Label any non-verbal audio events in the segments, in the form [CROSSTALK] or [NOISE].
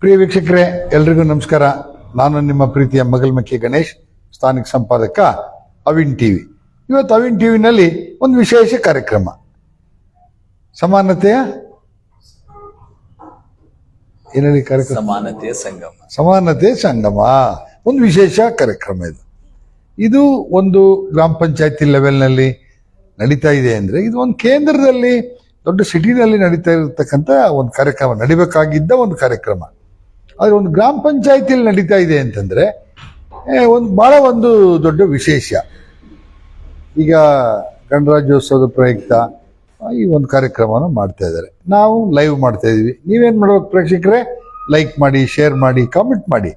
ಪ್ರಿಯ ವೀಕ್ಷಕರೇ ಎಲ್ರಿಗೂ ನಮಸ್ಕಾರ. ನಾನು ನಿಮ್ಮ ಪ್ರೀತಿಯ ಮಗಲ್ಮಕ್ಕಿ ಗಣೇಶ್ ಸ್ಥಾನಿಕ ಸಂಪಾದಕ ಅವಿನ್ ಟಿವಿ ಇವತ್ತು ಅವಿನ್ ಟಿವಿನಲ್ಲಿ ಒಂದು ವಿಶೇಷ ಕಾರ್ಯಕ್ರಮ. ಸಮಾನತೆಯ ಏನೇಳಿ ಕಾರ್ಯಕ್ರಮ? ಸಮಾನತೆಯ ಸಂಗಮ. ಸಮಾನತೆಯ ಸಂಗಮ. ಒಂದು ವಿಶೇಷ ಕಾರ್ಯಕ್ರಮ ಇದು. ಇದು ಒಂದು ಗ್ರಾಮ ಪಂಚಾಯತಿ ಲೆವೆಲ್ನಲ್ಲಿ ನಡೀತಾ ಇದೆ ಅಂದ್ರೆ ಇದು ಒಂದು ಕೇಂದ್ರದಲ್ಲಿ ದೊಡ್ಡ ಸಿಟಿನಲ್ಲಿ ನಡೀತಾ ಇರತಕ್ಕಂಥ ಒಂದು ಕಾರ್ಯಕ್ರಮ ನಡಿಬೇಕಾಗಿದ್ದ ಒಂದು ಕಾರ್ಯಕ್ರಮ. ಆದರೆ ಒಂದು ಗ್ರಾಮ ಪಂಚಾಯತಿಯಲ್ಲಿ ನಡೀತಾ ಇದೆ ಅಂತಂದ್ರೆ ಒಂದು ಬಹಳ ಒಂದು ದೊಡ್ಡ ವಿಶೇಷ. ಈಗ ಗಣರಾಜ್ಯೋತ್ಸವದ ಪ್ರಯುಕ್ತ ಈ ಒಂದು ಕಾರ್ಯಕ್ರಮನ ಮಾಡ್ತಾ ಇದ್ದಾರೆ. ನಾವು ಲೈವ್ ಮಾಡ್ತಾ ಇದೀವಿ ನೀವೇನು ಮಾಡ್ಬೇಕು ಪ್ರೇಕ್ಷಕರೇ? ಲೈಕ್ ಮಾಡಿ ಶೇರ್ ಮಾಡಿ ಕಾಮೆಂಟ್ ಮಾಡಿ.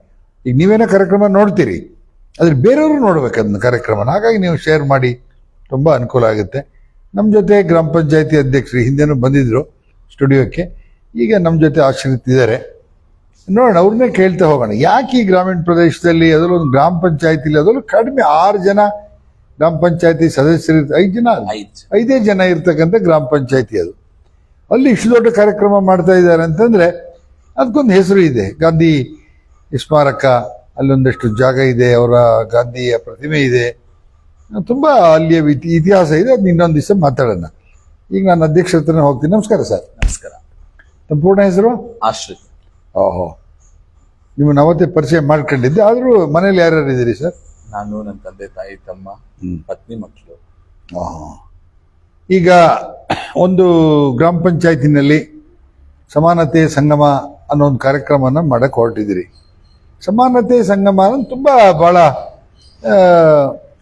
ಈಗ ನೀವೇನೋ ಕಾರ್ಯಕ್ರಮ ನೋಡ್ತೀರಿ. ಆದರೆ ಬೇರೆಯವರು ನೋಡ್ಬೇಕು ಅದನ್ನ ಕಾರ್ಯಕ್ರಮನ. ಹಾಗಾಗಿ ನೀವು ಶೇರ್ ಮಾಡಿ. ತುಂಬ ಅನುಕೂಲ ಆಗುತ್ತೆ. ನಮ್ಮ ಜೊತೆ ಗ್ರಾಮ ಪಂಚಾಯತಿ ಅಧ್ಯಕ್ಷರು ಹಿಂದೆನೂ ಬಂದಿದ್ರು ಸ್ಟುಡಿಯೋಕ್ಕೆ. ಈಗ ನಮ್ಮ ಜೊತೆ ಆಶ್ರಿತಿದ್ದಾರೆ ನೋಡೋಣ ಅವ್ರನ್ನೇ ಕೇಳ್ತಾ ಹೋಗೋಣ. ಯಾಕೆ ಈ ಗ್ರಾಮೀಣ ಪ್ರದೇಶದಲ್ಲಿ ಅದರಲ್ಲೂ ಒಂದು ಗ್ರಾಮ ಪಂಚಾಯತಿಲಿ ಅದರಲ್ಲೂ ಕಡಿಮೆ ಆರು ಜನ ಗ್ರಾಮ ಪಂಚಾಯತಿ ಸದಸ್ಯರು ಐದು ಜನ? ಐದು ಜನ. ಇರ್ತಕ್ಕಂಥ ಗ್ರಾಮ ಪಂಚಾಯತಿ ಅದು. ಅಲ್ಲಿ ಇಷ್ಟು ದೊಡ್ಡ ಕಾರ್ಯಕ್ರಮ ಮಾಡ್ತಾ ಇದ್ದಾರೆ ಅಂತಂದ್ರೆ ಅದಕ್ಕೊಂದು ಹೆಸರು ಇದೆ. ಗಾಂಧಿ ಸ್ಮಾರಕ ಅಲ್ಲೊಂದಷ್ಟು ಜಾಗ ಇದೆ ಅವರ ಗಾಂಧಿಯ ಪ್ರತಿಮೆ ಇದೆ. ತುಂಬಾ ಅಲ್ಲಿಯ ಇತಿ- ಇತಿಹಾಸ ಇದೆ. ಅದನ್ನ ಇನ್ನೊಂದು ದಿವಸ ಮಾತಾಡೋಣ. ಈಗ ನಾನು ಅಧ್ಯಕ್ಷ ಹತ್ರನೇ ಹೋಗ್ತೀನಿ. ನಮಸ್ಕಾರ ಸರ್. ನಮಸ್ಕಾರ. ತಮ್ಮ ಪೂರ್ಣ ಹೆಸರು? ಆಶ್ರಿತ್ ಓಹೋ. ನೀವು ಅವತ್ತೇ ಪರಿಚಯ ಮಾಡ್ಕೊಂಡಿದ್ದೆ ಆದರೂ ಮನೇಲಿ ಯಾರ್ಯಾರು ಇದ್ದೀರಿ ಸರ್? ನಾನು ನನ್ನ ತಂದೆ ತಾಯಿ ತಮ್ಮ ಪತ್ನಿ ಮಕ್ಕಳು. ಓಹೋ. ಈಗ ಒಂದು ಗ್ರಾಮ ಪಂಚಾಯತಿನಲ್ಲಿ ಸಮಾನತೆ ಸಂಗಮ ಅನ್ನೋ ಒಂದು ಕಾರ್ಯಕ್ರಮನ ಮಾಡಕ್ಕೆ ಹೊರಟಿದ್ದೀರಿ. ಸಮಾನತೆ ಸಂಗಮ ಅನ್ನೋದು ತುಂಬಾ ಬಹಳ ಆ,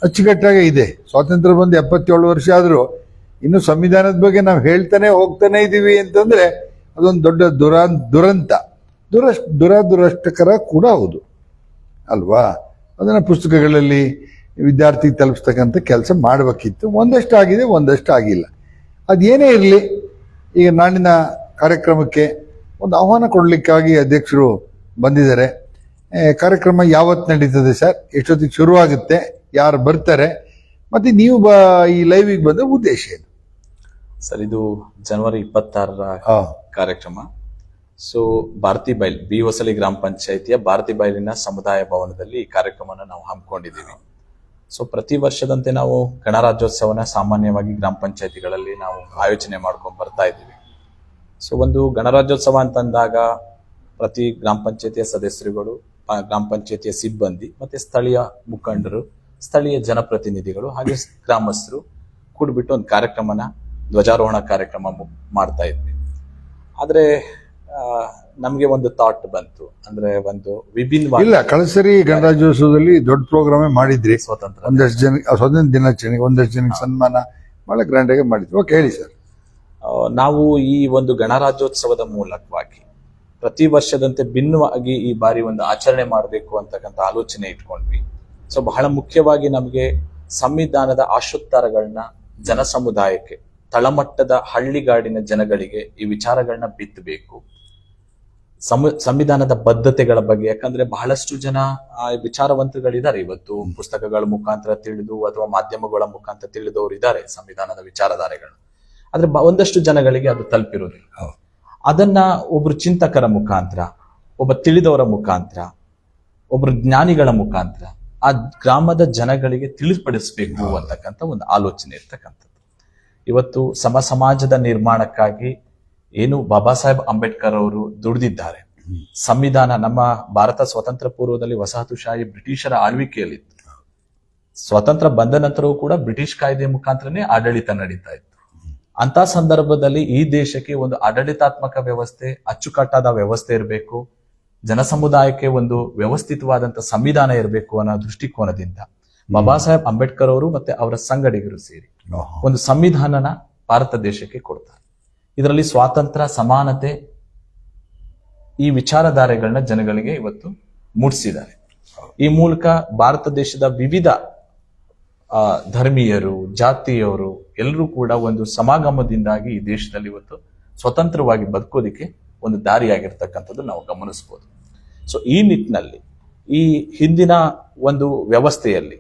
ಅಚ್ಚುಕಟ್ಟಾಗೆ ಇದೆ. ಸ್ವಾತಂತ್ರ್ಯ ಬಂದು ಎಪ್ಪತ್ತೇಳು ವರ್ಷ ಆದರೂ ಇನ್ನು ಸಂವಿಧಾನದ ಬಗ್ಗೆ ನಾವು ಹೇಳ್ತಾನೆ ಹೋಗ್ತಾನೆ ಇದ್ದೀವಿ ಅಂತಂದ್ರೆ ಅದೊಂದು ದೊಡ್ಡ ದುರಾ ದುರಂತ. ದುರಸ್ ದುರದುರಷ್ಟಕರ ಕೂಡ ಹೌದು. ಅಲ್ವಾ? ಅದನ್ನು ಪುಸ್ತಕಗಳಲ್ಲಿ ವಿದ್ಯಾರ್ಥಿ ತಲುಪಿಸ್ತಕ್ಕಂಥ ಕೆಲಸ ಮಾಡಬೇಕಿತ್ತು. ಒಂದಷ್ಟು ಆಗಿದೆ ಒಂದಷ್ಟು ಆಗಿಲ್ಲ. ಅದೇನೇ ಇರಲಿ ಈಗ ನಾಳಿನ ಕಾರ್ಯಕ್ರಮಕ್ಕೆ ಒಂದು ಆಹ್ವಾನ ಕೊಡಲಿಕ್ಕಾಗಿ ಅಧ್ಯಕ್ಷರು ಬಂದಿದ್ದಾರೆ. ಕಾರ್ಯಕ್ರಮ ಯಾವತ್ತು ನಡೀತದೆ ಸರ್? ಎಷ್ಟೊತ್ತಿಗೆ ಶುರುವಾಗುತ್ತೆ? ಯಾರು ಬರ್ತಾರೆ? ಮತ್ತು ನೀವು ಬ ಈ ಲೈವಿಗೆ ಬಂದ ಉದ್ದೇಶ ಏನು? ಸರ್ ಇದು ಜನವರಿ ಇಪ್ಪತ್ತಾರರ ಕಾರ್ಯಕ್ರಮ. ಸೊ ಭಾರತಿ ಬೈಲ್ ಬಿ ಹೊಸಲಿ ಗ್ರಾಮ ಪಂಚಾಯಿತಿಯ ಭಾರತಿ ಬೈಲಿನ ಸಮುದಾಯ ಭವನದಲ್ಲಿ ಈ ಕಾರ್ಯಕ್ರಮವನ್ನು ನಾವು ಹಮ್ಮಿಕೊಂಡಿದ್ದೀವಿ. ಸೊ ಪ್ರತಿ ವರ್ಷದಂತೆ ನಾವು ಗಣರಾಜ್ಯೋತ್ಸವನ ಸಾಮಾನ್ಯವಾಗಿ ಗ್ರಾಮ ಪಂಚಾಯಿತಿಗಳಲ್ಲಿ ನಾವು ಆಯೋಜನೆ ಮಾಡ್ಕೊಂಡು ಬರ್ತಾ ಇದ್ದೀವಿ. ಸೊ ಒಂದು ಗಣರಾಜ್ಯೋತ್ಸವ ಅಂತಂದಾಗ ಪ್ರತಿ ಗ್ರಾಮ ಪಂಚಾಯತಿಯ ಸದಸ್ಯರುಗಳು ಗ್ರಾಮ ಪಂಚಾಯತಿಯ ಸಿಬ್ಬಂದಿ, ಮತ್ತೆ ಸ್ಥಳೀಯ ಮುಖಂಡರು, ಸ್ಥಳೀಯ ಜನಪ್ರತಿನಿಧಿಗಳು ಹಾಗೆ ಗ್ರಾಮಸ್ಥರು ಕೂಡ್ಬಿಟ್ಟು ಒಂದು ಕಾರ್ಯಕ್ರಮನ ಧ್ವಜಾರೋಹಣ ಕಾರ್ಯಕ್ರಮ ಮಾಡ್ತಾ ಇದ್ವಿ. ಆದ್ರೆ ನಮ್ಗೆ ಒಂದು ಥಾಟ್ ಬಂತು. ಅಂದ್ರೆ ಒಂದು ವಿಭಿನ್ನ ಇಲ್ಲ ಕಳಸರಿ ಗಣರಾಜ್ಯೋತ್ಸವದಲ್ಲಿ ದೊಡ್ಡ ಪ್ರೋಗ್ರಾಮೇ ಮಾಡಿದ್ರಿ. ಸ್ವತಂತ್ರ. ಒಂದಷ್ಟು ಜನ ಸ್ವಾತಂತ್ರ್ಯ ದಿನಾಚರಣೆಗೆ ಒಂದಷ್ಟು ಜನಕ್ಕೆ ಸನ್ಮಾನ ಬಹಳ ಗ್ರ್ಯಾಂಡ್ ಆಗಿ ಮಾಡಿದ್ವಿ. ಓಕೆ ಹೇಳಿ ಸರ್. ನಾವು ಈ ಒಂದು ಗಣರಾಜ್ಯೋತ್ಸವದ ಮೂಲಕವಾಗಿ ಪ್ರತಿ ವರ್ಷದಂತೆ ಭಿನ್ನವಾಗಿ ಈ ಬಾರಿ ಒಂದು ಆಚರಣೆ ಮಾಡಬೇಕು ಅಂತಕ್ಕಂಥ ಆಲೋಚನೆ ಇಟ್ಕೊಂಡ್ವಿ. ಸೊ ಬಹಳ ಮುಖ್ಯವಾಗಿ ನಮಗೆ ಸಂವಿಧಾನದ ಆಶೋತ್ತರಗಳನ್ನ ಜನ ಸಮುದಾಯಕ್ಕೆ ತಳಮಟ್ಟದ ಹಳ್ಳಿಗಾಡಿನ ಜನಗಳಿಗೆ ಈ ವಿಚಾರಗಳನ್ನ ಬಿತ್ತಬೇಕು. ಸಮ ಸಂವಿಧಾನದ ಬದ್ಧತೆಗಳ ಬಗ್ಗೆ. ಯಾಕಂದ್ರೆ ಬಹಳಷ್ಟು ಜನ ವಿಚಾರವಂತರುಗಳಿದ್ದಾರೆ. ಇವತ್ತು ಪುಸ್ತಕಗಳ ಮುಖಾಂತರ ತಿಳಿದು ಅಥವಾ ಮಾಧ್ಯಮಗಳ ಮುಖಾಂತರ ತಿಳಿದವರು ಇದ್ದಾರೆ ಸಂವಿಧಾನದ ವಿಚಾರಧಾರೆಗಳು. ಆದ್ರೆ ಒಂದಷ್ಟು ಜನಗಳಿಗೆ ಅದು ತಲುಪಿರೋದಿಲ್ಲ. ಅದನ್ನ ಒಬ್ರು ಚಿಂತಕರ ಮುಖಾಂತರ ಒಬ್ಬ ತಿಳಿದವರ ಮುಖಾಂತರ ಒಬ್ರು ಜ್ಞಾನಿಗಳ ಮುಖಾಂತರ ಆ ಗ್ರಾಮದ ಜನಗಳಿಗೆ ತಿಳಿಪಡಿಸಬೇಕು ಅಂತಕ್ಕಂಥ ಒಂದು ಆಲೋಚನೆ ಇರ್ತಕ್ಕಂಥದ್ದು. ಇವತ್ತು ಸಮ ಸಮಾಜದ ನಿರ್ಮಾಣಕ್ಕಾಗಿ ಏನು ಬಾಬಾ ಸಾಹೇಬ್ ಅಂಬೇಡ್ಕರ್ ಅವರು ದುಡಿದಿದ್ದಾರೆ. ಸಂವಿಧಾನ ನಮ್ಮ ಭಾರತ ಸ್ವತಂತ್ರ ಪೂರ್ವದಲ್ಲಿ ವಸಾಹತುಶಾಹಿ ಬ್ರಿಟಿಷರ ಆಳ್ವಿಕೆಯಲ್ಲಿತ್ತು. ಸ್ವತಂತ್ರ ಬಂದ ನಂತರವೂ ಕೂಡ ಬ್ರಿಟಿಷ್ ಕಾಯ್ದೆ ಮುಖಾಂತರನೇ ಆಡಳಿತ ನಡೀತಾ ಇತ್ತು. ಅಂತ ಸಂದರ್ಭದಲ್ಲಿ ಈ ದೇಶಕ್ಕೆ ಒಂದು ಆಡಳಿತಾತ್ಮಕ ವ್ಯವಸ್ಥೆ ಅಚ್ಚುಕಟ್ಟಾದ ವ್ಯವಸ್ಥೆ ಇರಬೇಕು ಜನ ಸಮುದಾಯಕ್ಕೆ ಒಂದು ವ್ಯವಸ್ಥಿತವಾದಂತ ಸಂವಿಧಾನ ಇರಬೇಕು ಅನ್ನೋ ದೃಷ್ಟಿಕೋನದಿಂದ ಬಾಬಾ ಸಾಹೇಬ್ ಅಂಬೇಡ್ಕರ್ ಅವರು ಮತ್ತೆ ಅವರ ಸಂಗಡಿಗರು ಸೇರಿ ಒಂದು ಸಂವಿಧಾನನ ಭಾರತ ದೇಶಕ್ಕೆ ಕೊಡ್ತಾರೆ. ಇದರಲ್ಲಿ ಸ್ವಾತಂತ್ರ್ಯ, ಸಮಾನತೆ ಈ ವಿಚಾರಧಾರೆಗಳನ್ನ ಜನಗಳಿಗೆ ಇವತ್ತು ಮೂಡಿಸಿದ್ದಾರೆ. ಈ ಮೂಲಕ ಭಾರತ ದೇಶದ ವಿವಿಧ ಧರ್ಮೀಯರು, ಜಾತಿಯವರು ಎಲ್ಲರೂ ಕೂಡ ಒಂದು ಸಮಾಗಮದಿಂದಾಗಿ ಈ ದೇಶದಲ್ಲಿ ಇವತ್ತು ಸ್ವತಂತ್ರವಾಗಿ ಬದುಕೋದಿಕ್ಕೆ ಒಂದು ದಾರಿಯಾಗಿರ್ತಕ್ಕಂಥದ್ದು ನಾವು ಗಮನಿಸ್ಬೋದು. ಸೊ ಈ ನಿಟ್ಟಿನಲ್ಲಿ, ಈ ಹಿಂದಿನ ಒಂದು ವ್ಯವಸ್ಥೆಯಲ್ಲಿ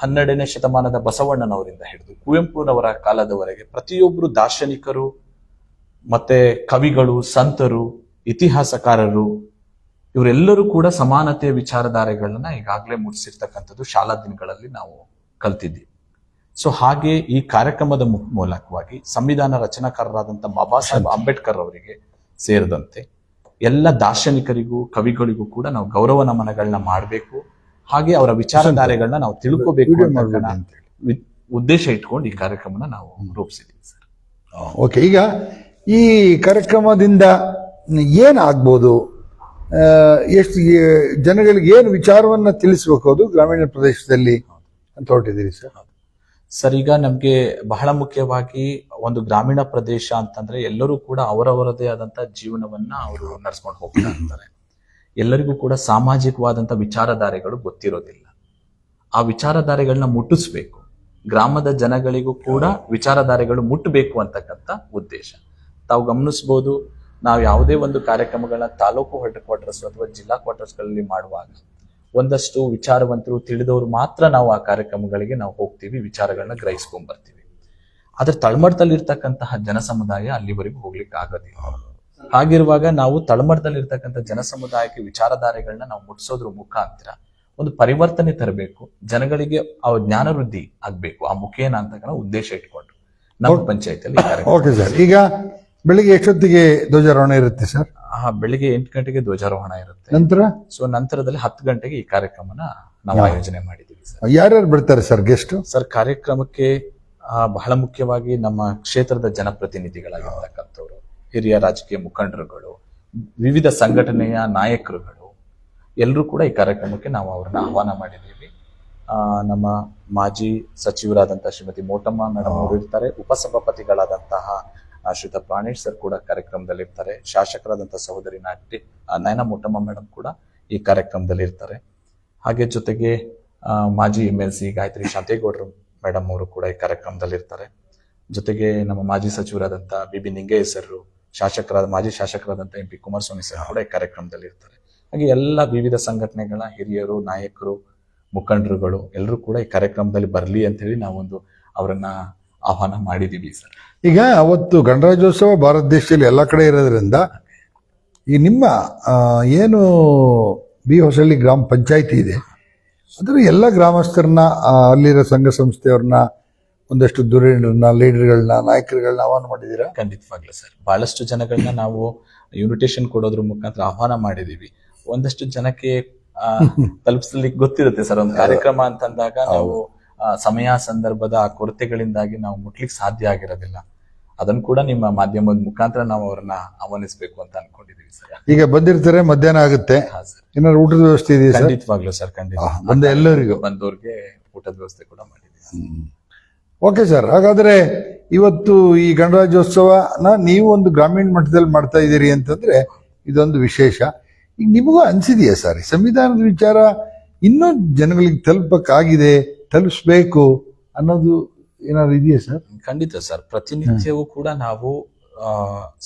ಹನ್ನೆರಡನೇ ಶತಮಾನದ ಬಸವಣ್ಣನವರಿಂದ ಹಿಡಿದು ಕುವೆಂಪುನವರ ಕಾಲದವರೆಗೆ ಪ್ರತಿಯೊಬ್ಬರು ದಾರ್ಶನಿಕರು, ಮತ್ತೆ ಕವಿಗಳು, ಸಂತರು, ಇತಿಹಾಸಕಾರರು, ಇವರೆಲ್ಲರೂ ಕೂಡ ಸಮಾನತೆಯ ವಿಚಾರಧಾರೆಗಳನ್ನ ಈಗಾಗಲೇ ಮೂಡಿಸಿರ್ತಕ್ಕಂಥದ್ದು ಶಾಲಾ ದಿನಗಳಲ್ಲಿ ನಾವು ಕಲ್ತಿದ್ವಿ. ಸೊ ಹಾಗೆ ಈ ಕಾರ್ಯಕ್ರಮದ ಮೂಲಕವಾಗಿ ಸಂವಿಧಾನ ರಚನಾಕಾರರಾದಂಥ ಬಾಬಾ ಸಾಹೇಬ್ ಅಂಬೇಡ್ಕರ್ ಅವರಿಗೆ ಸೇರಿದಂತೆ ಎಲ್ಲ ದಾರ್ಶನಿಕರಿಗೂ, ಕವಿಗಳಿಗೂ ಕೂಡ ನಾವು ಗೌರವ ನಮನಗಳನ್ನ ಮಾಡಬೇಕು. ಹಾಗೆ ಅವರ ವಿಚಾರಧಾರೆಗಳನ್ನ ನಾವು ತಿಳ್ಕೋಬೇಕು ಉದ್ದೇಶ ಇಟ್ಕೊಂಡು ಈ ಕಾರ್ಯಕ್ರಮನ ನಾವು ರೂಪಿಸಿದ್ದೀವಿ ಸರ್. ಓಕೆ ಈಗ ಈ ಕಾರ್ಯಕ್ರಮದಿಂದ ಏನಾಗ್ಬೋದು? ಎಷ್ಟು ಜನಗಳಿಗೆ ಏನು ವಿಚಾರವನ್ನ ತಿಳಿಸ್ಬೇಕು ಅದು ಗ್ರಾಮೀಣ ಪ್ರದೇಶದಲ್ಲಿ ಅಂತ ಹೊರಟಿದ್ದೀರಿ ಸರ್? ಸರ್ ಈಗ ನಮ್ಗೆ ಬಹಳ ಮುಖ್ಯವಾಗಿ ಒಂದು ಗ್ರಾಮೀಣ ಪ್ರದೇಶ ಅಂತಂದ್ರೆ ಎಲ್ಲರೂ ಕೂಡ ಅವರವರದೇ ಆದಂತ ಜೀವನವನ್ನ ಅವರು ನಡ್ಸ್ಕೊಂಡು ಹೋಗ್ತಾ ಇರ್ತಾರೆ ಎಲ್ಲರಿಗೂ ಕೂಡ ಸಾಮಾಜಿಕವಾದಂಥ ವಿಚಾರಧಾರೆಗಳು ಗೊತ್ತಿರೋದಿಲ್ಲ. ಆ ವಿಚಾರಧಾರೆಗಳನ್ನ ಮುಟ್ಟಿಸ್ಬೇಕು. ಗ್ರಾಮದ ಜನಗಳಿಗೂ ಕೂಡ ವಿಚಾರಧಾರೆಗಳು ಮುಟ್ಟಬೇಕು ಅಂತಕ್ಕಂಥ ಉದ್ದೇಶ. ತಾವು ಗಮನಿಸ್ಬೋದು ನಾವು ಯಾವುದೇ ಒಂದು ಕಾರ್ಯಕ್ರಮಗಳನ್ನ ತಾಲೂಕು ಹೆಡ್ ಕ್ವಾರ್ಟರ್ಸ್ ಅಥವಾ ಜಿಲ್ಲಾ ಕ್ವಾರ್ಟರ್ಸ್ಗಳಲ್ಲಿ ಮಾಡುವಾಗ ಒಂದಷ್ಟು ವಿಚಾರವಂತರು ತಿಳಿದವರು ಮಾತ್ರ ನಾವು ಆ ಕಾರ್ಯಕ್ರಮಗಳಿಗೆ ನಾವು ಹೋಗ್ತೀವಿ ವಿಚಾರಗಳನ್ನ ಗ್ರಹಿಸ್ಕೊಂಡ್ ಬರ್ತೀವಿ ಆದ್ರೆ ತಳಮಟ್ಟದಲ್ಲಿರ್ತಕ್ಕಂತಹ ಜನ ಸಮುದಾಯ ಅಲ್ಲಿವರೆಗೂ ಹೋಗ್ಲಿಕ್ಕೆ ಆಗೋದಿಲ್ಲ ಹಾಗಿರುವಾಗ ನಾವು ತಳಮಟ್ಟದಲ್ಲಿರ್ತಕ್ಕಂಥ ಜನ ಸಮುದಾಯಕ್ಕೆ ವಿಚಾರಧಾರೆಗಳನ್ನ ನಾವು ಮುಟ್ಟಿಸೋದ್ರ ಮುಖಾಂತರ ಒಂದು ಪರಿವರ್ತನೆ ತರಬೇಕು ಜನಗಳಿಗೆ ಆ ಜ್ಞಾನ ವೃದ್ಧಿ ಆಗ್ಬೇಕು ಆ ಮುಖೇನ ಅಂತ ಉದ್ದೇಶ ಇಟ್ಕೊಂಡು ನಮ್ಮ ಪಂಚಾಯತಿಯಲ್ಲಿ ಓಕೆ ಸರ್ ಈಗ ಬೆಳಿಗ್ಗೆ ಎಷ್ಟೊತ್ತಿಗೆ ಧ್ವಜಾರೋಹಣ ಇರುತ್ತೆ ಸರ್? ಹಾ ಬೆಳಿಗ್ಗೆ ಎಂಟು ಗಂಟೆಗೆ ಧ್ವಜಾರೋಹಣ ಇರುತ್ತೆ. ನಂತರ? ಸೊ ನಂತರದಲ್ಲಿ ಹತ್ತು ಗಂಟೆಗೆ ಈ ಕಾರ್ಯಕ್ರಮನ ನಾವು ಆಯೋಜನೆ ಮಾಡಿದ್ದೀವಿ ಸರ್. ಯಾರ್ಯಾರು ಬರ್ತಾರೆ ಸರ್ ಗೆಸ್ಟ್ ಸರ್ ಕಾರ್ಯಕ್ರಮಕ್ಕೆ ಬಹಳ ಮುಖ್ಯವಾಗಿ ನಮ್ಮ ಕ್ಷೇತ್ರದ ಜನಪ್ರತಿನಿಧಿಗಳಾಗಿರ್ತಕ್ಕಂಥವ್ರು. ಹಿರಿಯ ರಾಜಕೀಯ ಮುಖಂಡರುಗಳು, ವಿವಿಧ ಸಂಘಟನೆಯ ನಾಯಕರುಗಳು ಎಲ್ಲರೂ ಕೂಡ ಈ ಕಾರ್ಯಕ್ರಮಕ್ಕೆ ನಾವು ಅವ್ರನ್ನ ಆಹ್ವಾನ ಮಾಡಿದ್ದೀವಿ. ನಮ್ಮ ಮಾಜಿ ಸಚಿವರಾದಂತಹ ಶ್ರೀಮತಿ ಮೋಟಮ್ಮ ಮೇಡಮ್ ಅವರು ಇರ್ತಾರೆ, ಉಪಸಭಾಪತಿಗಳಾದಂತಹ ಶ್ರೀತ ಪ್ರಾಣೇಶ್ ಸರ್ ಕೂಡ ಕಾರ್ಯಕ್ರಮದಲ್ಲಿ ಇರ್ತಾರೆ ಶಾಸಕರಾದಂತಹ ಸಹೋದರಿ ನಾಟಿ ನಯನ ಮೋಟಮ್ಮ ಮೇಡಮ್ ಕೂಡ ಈ ಕಾರ್ಯಕ್ರಮದಲ್ಲಿ ಇರ್ತಾರೆ. ಹಾಗೆ ಜೊತೆಗೆ ಮಾಜಿ ಎಂ ಎಲ್ ಸಿ ಗಾಯತ್ರಿ ಶಾಂತೇಗೌಡರು ಮೇಡಮ್ ಅವರು ಕೂಡ ಈ ಕಾರ್ಯಕ್ರಮದಲ್ಲಿ ಇರ್ತಾರೆ. ಜೊತೆಗೆ ನಮ್ಮ ಮಾಜಿ ಸಚಿವರಾದಂತಹ ಬಿ ಬಿ ಶಾಸಕರಾದ, ಮಾಜಿ ಶಾಸಕರಾದಂಥ ಎಂ ಪಿ ಕುಮಾರಸ್ವಾಮಿ ಸರ್ ಕೂಡ ಈ ಕಾರ್ಯಕ್ರಮದಲ್ಲಿ ಇರ್ತಾರೆ. ಹಾಗೆ ಎಲ್ಲ ವಿವಿಧ ಸಂಘಟನೆಗಳ ಹಿರಿಯರು, ನಾಯಕರು, ಮುಖಂಡರುಗಳು ಎಲ್ಲರೂ ಕೂಡ ಈ ಕಾರ್ಯಕ್ರಮದಲ್ಲಿ ಬರಲಿ ಅಂತ ಹೇಳಿ ನಾವೊಂದು ಅವರನ್ನ ಆಹ್ವಾನ ಮಾಡಿದ್ದೀವಿ ಸರ್. ಈಗ ಅವತ್ತು ಗಣರಾಜ್ಯೋತ್ಸವ ಭಾರತ ದೇಶದಲ್ಲಿ ಎಲ್ಲ ಕಡೆ ಇರೋದ್ರಿಂದ ಈ ನಿಮ್ಮ ಏನು ಬಿ ಹೊಸಳ್ಳಿ ಗ್ರಾಮ ಪಂಚಾಯಿತಿ ಇದೆ, ಅದರ ಎಲ್ಲ ಗ್ರಾಮಸ್ಥರನ್ನ ಅಲ್ಲಿರೋ ಸಂಘ ಸಂಸ್ಥೆಯವ್ರನ್ನ ಒಂದಷ್ಟು ಧುರೀಣರನ್ನ ಲೀಡರ್ಗಳನ್ನ ನಾಯಕರುಗಳನ್ನ ಆಹ್ವಾನ ಮಾಡಿದ್ದೀರಾ? ಖಂಡಿತವಾಗ್ಲೂ ಸರ್. ಬಹಳಷ್ಟು ಜನಗಳನ್ನ ನಾವು ಇನ್ವಿಟೇಷನ್ ಕೊಡೋದ್ರ ಮುಖಾಂತರ ಆಹ್ವಾನ ಮಾಡಿದೀವಿ ಒಂದಷ್ಟು ಜನಕ್ಕೆ [LAUGHS] ತಲುಪಿಸ್ಲಿಕ್ಕೆ ಗೊತ್ತಿರುತ್ತೆ ಸರ್ ಒಂದು ಕಾರ್ಯಕ್ರಮ ಅಂತಂದಾಗ ನಾವು ಸಮಯ ಸಂದರ್ಭದ ಆ ಕೊರತೆಗಳಿಂದಾಗಿ ನಾವು ಮುಟ್ಲಿಕ್ಕೆ ಸಾಧ್ಯ ಆಗಿರೋದಿಲ್ಲ. ಅದನ್ನು ಕೂಡ ನಿಮ್ಮ ಮಾಧ್ಯಮದ ಮುಖಾಂತರ ನಾವು ಅವ್ರನ್ನ ಆಹ್ವಾನಿಸಬೇಕು ಅಂತ ಅನ್ಕೊಂಡಿದೀವಿ ಸರ್. ಈಗ ಬಂದಿರ್ತಾರೆ ಮಧ್ಯಾಹ್ನ ಆಗುತ್ತೆ. ಏನಾದ್ರು ಊಟದ ವ್ಯವಸ್ಥೆ ಇದೆಯಾ ಖಂಡಿತವಾಗ್ಲೂ ಸರ್ ಖಂಡಿತ. ಬಂದ ಎಲ್ಲರಿಗೂ. ಬಂದವ್ರಿಗೆ ಊಟದ ವ್ಯವಸ್ಥೆ ಕೂಡ ಮಾಡಿದ್ದೀವಿ. ಓಕೆ ಸರ್, ಹಾಗಾದ್ರೆ ಇವತ್ತು ಈ ಗಣರಾಜ್ಯೋತ್ಸವನ ನೀವು ಒಂದು ಗ್ರಾಮೀಣ ಮಟ್ಟದಲ್ಲಿ ಮಾಡ್ತಾ ಇದ್ದೀರಿ ಅಂತಂದ್ರೆ ಇದೊಂದು ವಿಶೇಷ. ಈಗ ನಿಮಗೂ ಅನ್ಸಿದೆಯಾ ಸರ್ ಸಂವಿಧಾನದ ವಿಚಾರ ಇನ್ನೂ ಜನಗಳಿಗೆ ತಲುಪಕ್ಕಾಗಿದೆ, ತಲುಪಿಸ್ಬೇಕು ಅನ್ನೋದು ಏನಾದ್ರು ಇದೆಯಾ ಸರ್? ಖಂಡಿತ ಸರ್, ಪ್ರತಿನಿತ್ಯವೂ ಕೂಡ ನಾವು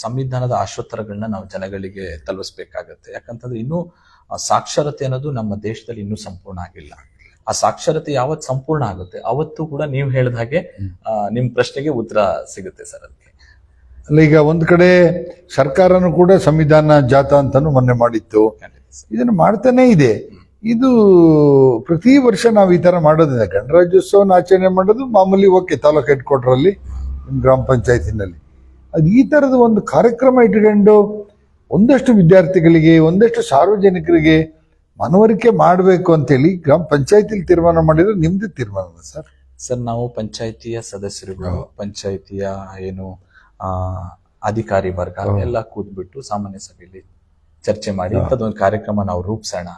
ಸಂವಿಧಾನದ ಆಶೋತ್ತರಗಳನ್ನ ನಾವು ಜನಗಳಿಗೆ ತಲುಪಿಸ್ಬೇಕಾಗತ್ತೆ. ಯಾಕಂತಂದ್ರೆ ಇನ್ನೂ ಸಾಕ್ಷರತೆ ಅನ್ನೋದು ನಮ್ಮ ದೇಶದಲ್ಲಿ ಇನ್ನೂ ಸಂಪೂರ್ಣ ಆಗಿಲ್ಲ. ಆ ಸಾಕ್ಷರತೆ ಯಾವತ್ ಸಂಪೂರ್ಣ ಆಗುತ್ತೆ? ಅವತ್ತು ಕೂಡ ನೀವು ಹೇಳಿದ ಹಾಗೆ ನಿಮ್ಮ ನಿಮ್ ಪ್ರಶ್ನೆಗೆ ಉತ್ತರ ಸಿಗುತ್ತೆ ಸರ್ ಅದಕ್ಕೆ. ಅಲ್ಲ ಈಗ ಒಂದ್ ಕಡೆ ಸರ್ಕಾರನು ಕೂಡ ಸಂವಿಧಾನ ಜಾತ ಅಂತಾನು ಮೊನ್ನೆ ಮಾಡಿತ್ತು. ಇದನ್ನು ಮಾಡ್ತಾನೆ ಇದೆ. ಇದು ಪ್ರತಿ ವರ್ಷ ನಾವು ಈ ತರ ಮಾಡೋದಿಲ್ಲ ಗಣರಾಜ್ಯೋತ್ಸವನ ಆಚರಣೆ ಮಾಡೋದು ಮಾಮೂಲಿ ಓಕೆ ತಾಲೂಕು ಹೆಡ್ ಕ್ವಾರ್ಟರಲ್ಲಿ ಗ್ರಾಮ ಪಂಚಾಯತಿನಲ್ಲಿ. ಅದು ಈ ತರದ ಒಂದು ಕಾರ್ಯಕ್ರಮ ಇಟ್ಕೊಂಡು ಒಂದಷ್ಟು ವಿದ್ಯಾರ್ಥಿಗಳಿಗೆ ಒಂದಷ್ಟು ಸಾರ್ವಜನಿಕರಿಗೆ ಮನವರಿಕೆ ಮಾಡಬೇಕು ಅಂತೇಳಿ ಗ್ರಾಮ ಪಂಚಾಯತಿಲಿ ತೀರ್ಮಾನ ಮಾಡಿದ್ರೆ ನಿಮ್ದು ತೀರ್ಮಾನ ಸರ್? ಸರ್ ನಾವು ಪಂಚಾಯತಿಯ ಸದಸ್ಯರುಗಳು ಪಂಚಾಯತಿಯ ಏನು ಆ ಅಧಿಕಾರಿ ವರ್ಗ ಎಲ್ಲ ಕೂತ್ಬಿಟ್ಟು ಸಾಮಾನ್ಯ ಸಭೆಯಲ್ಲಿ ಚರ್ಚೆ ಮಾಡಿ ಇಂಥದ್ದೊಂದು ಕಾರ್ಯಕ್ರಮ ನಾವು ರೂಪಿಸೋಣ.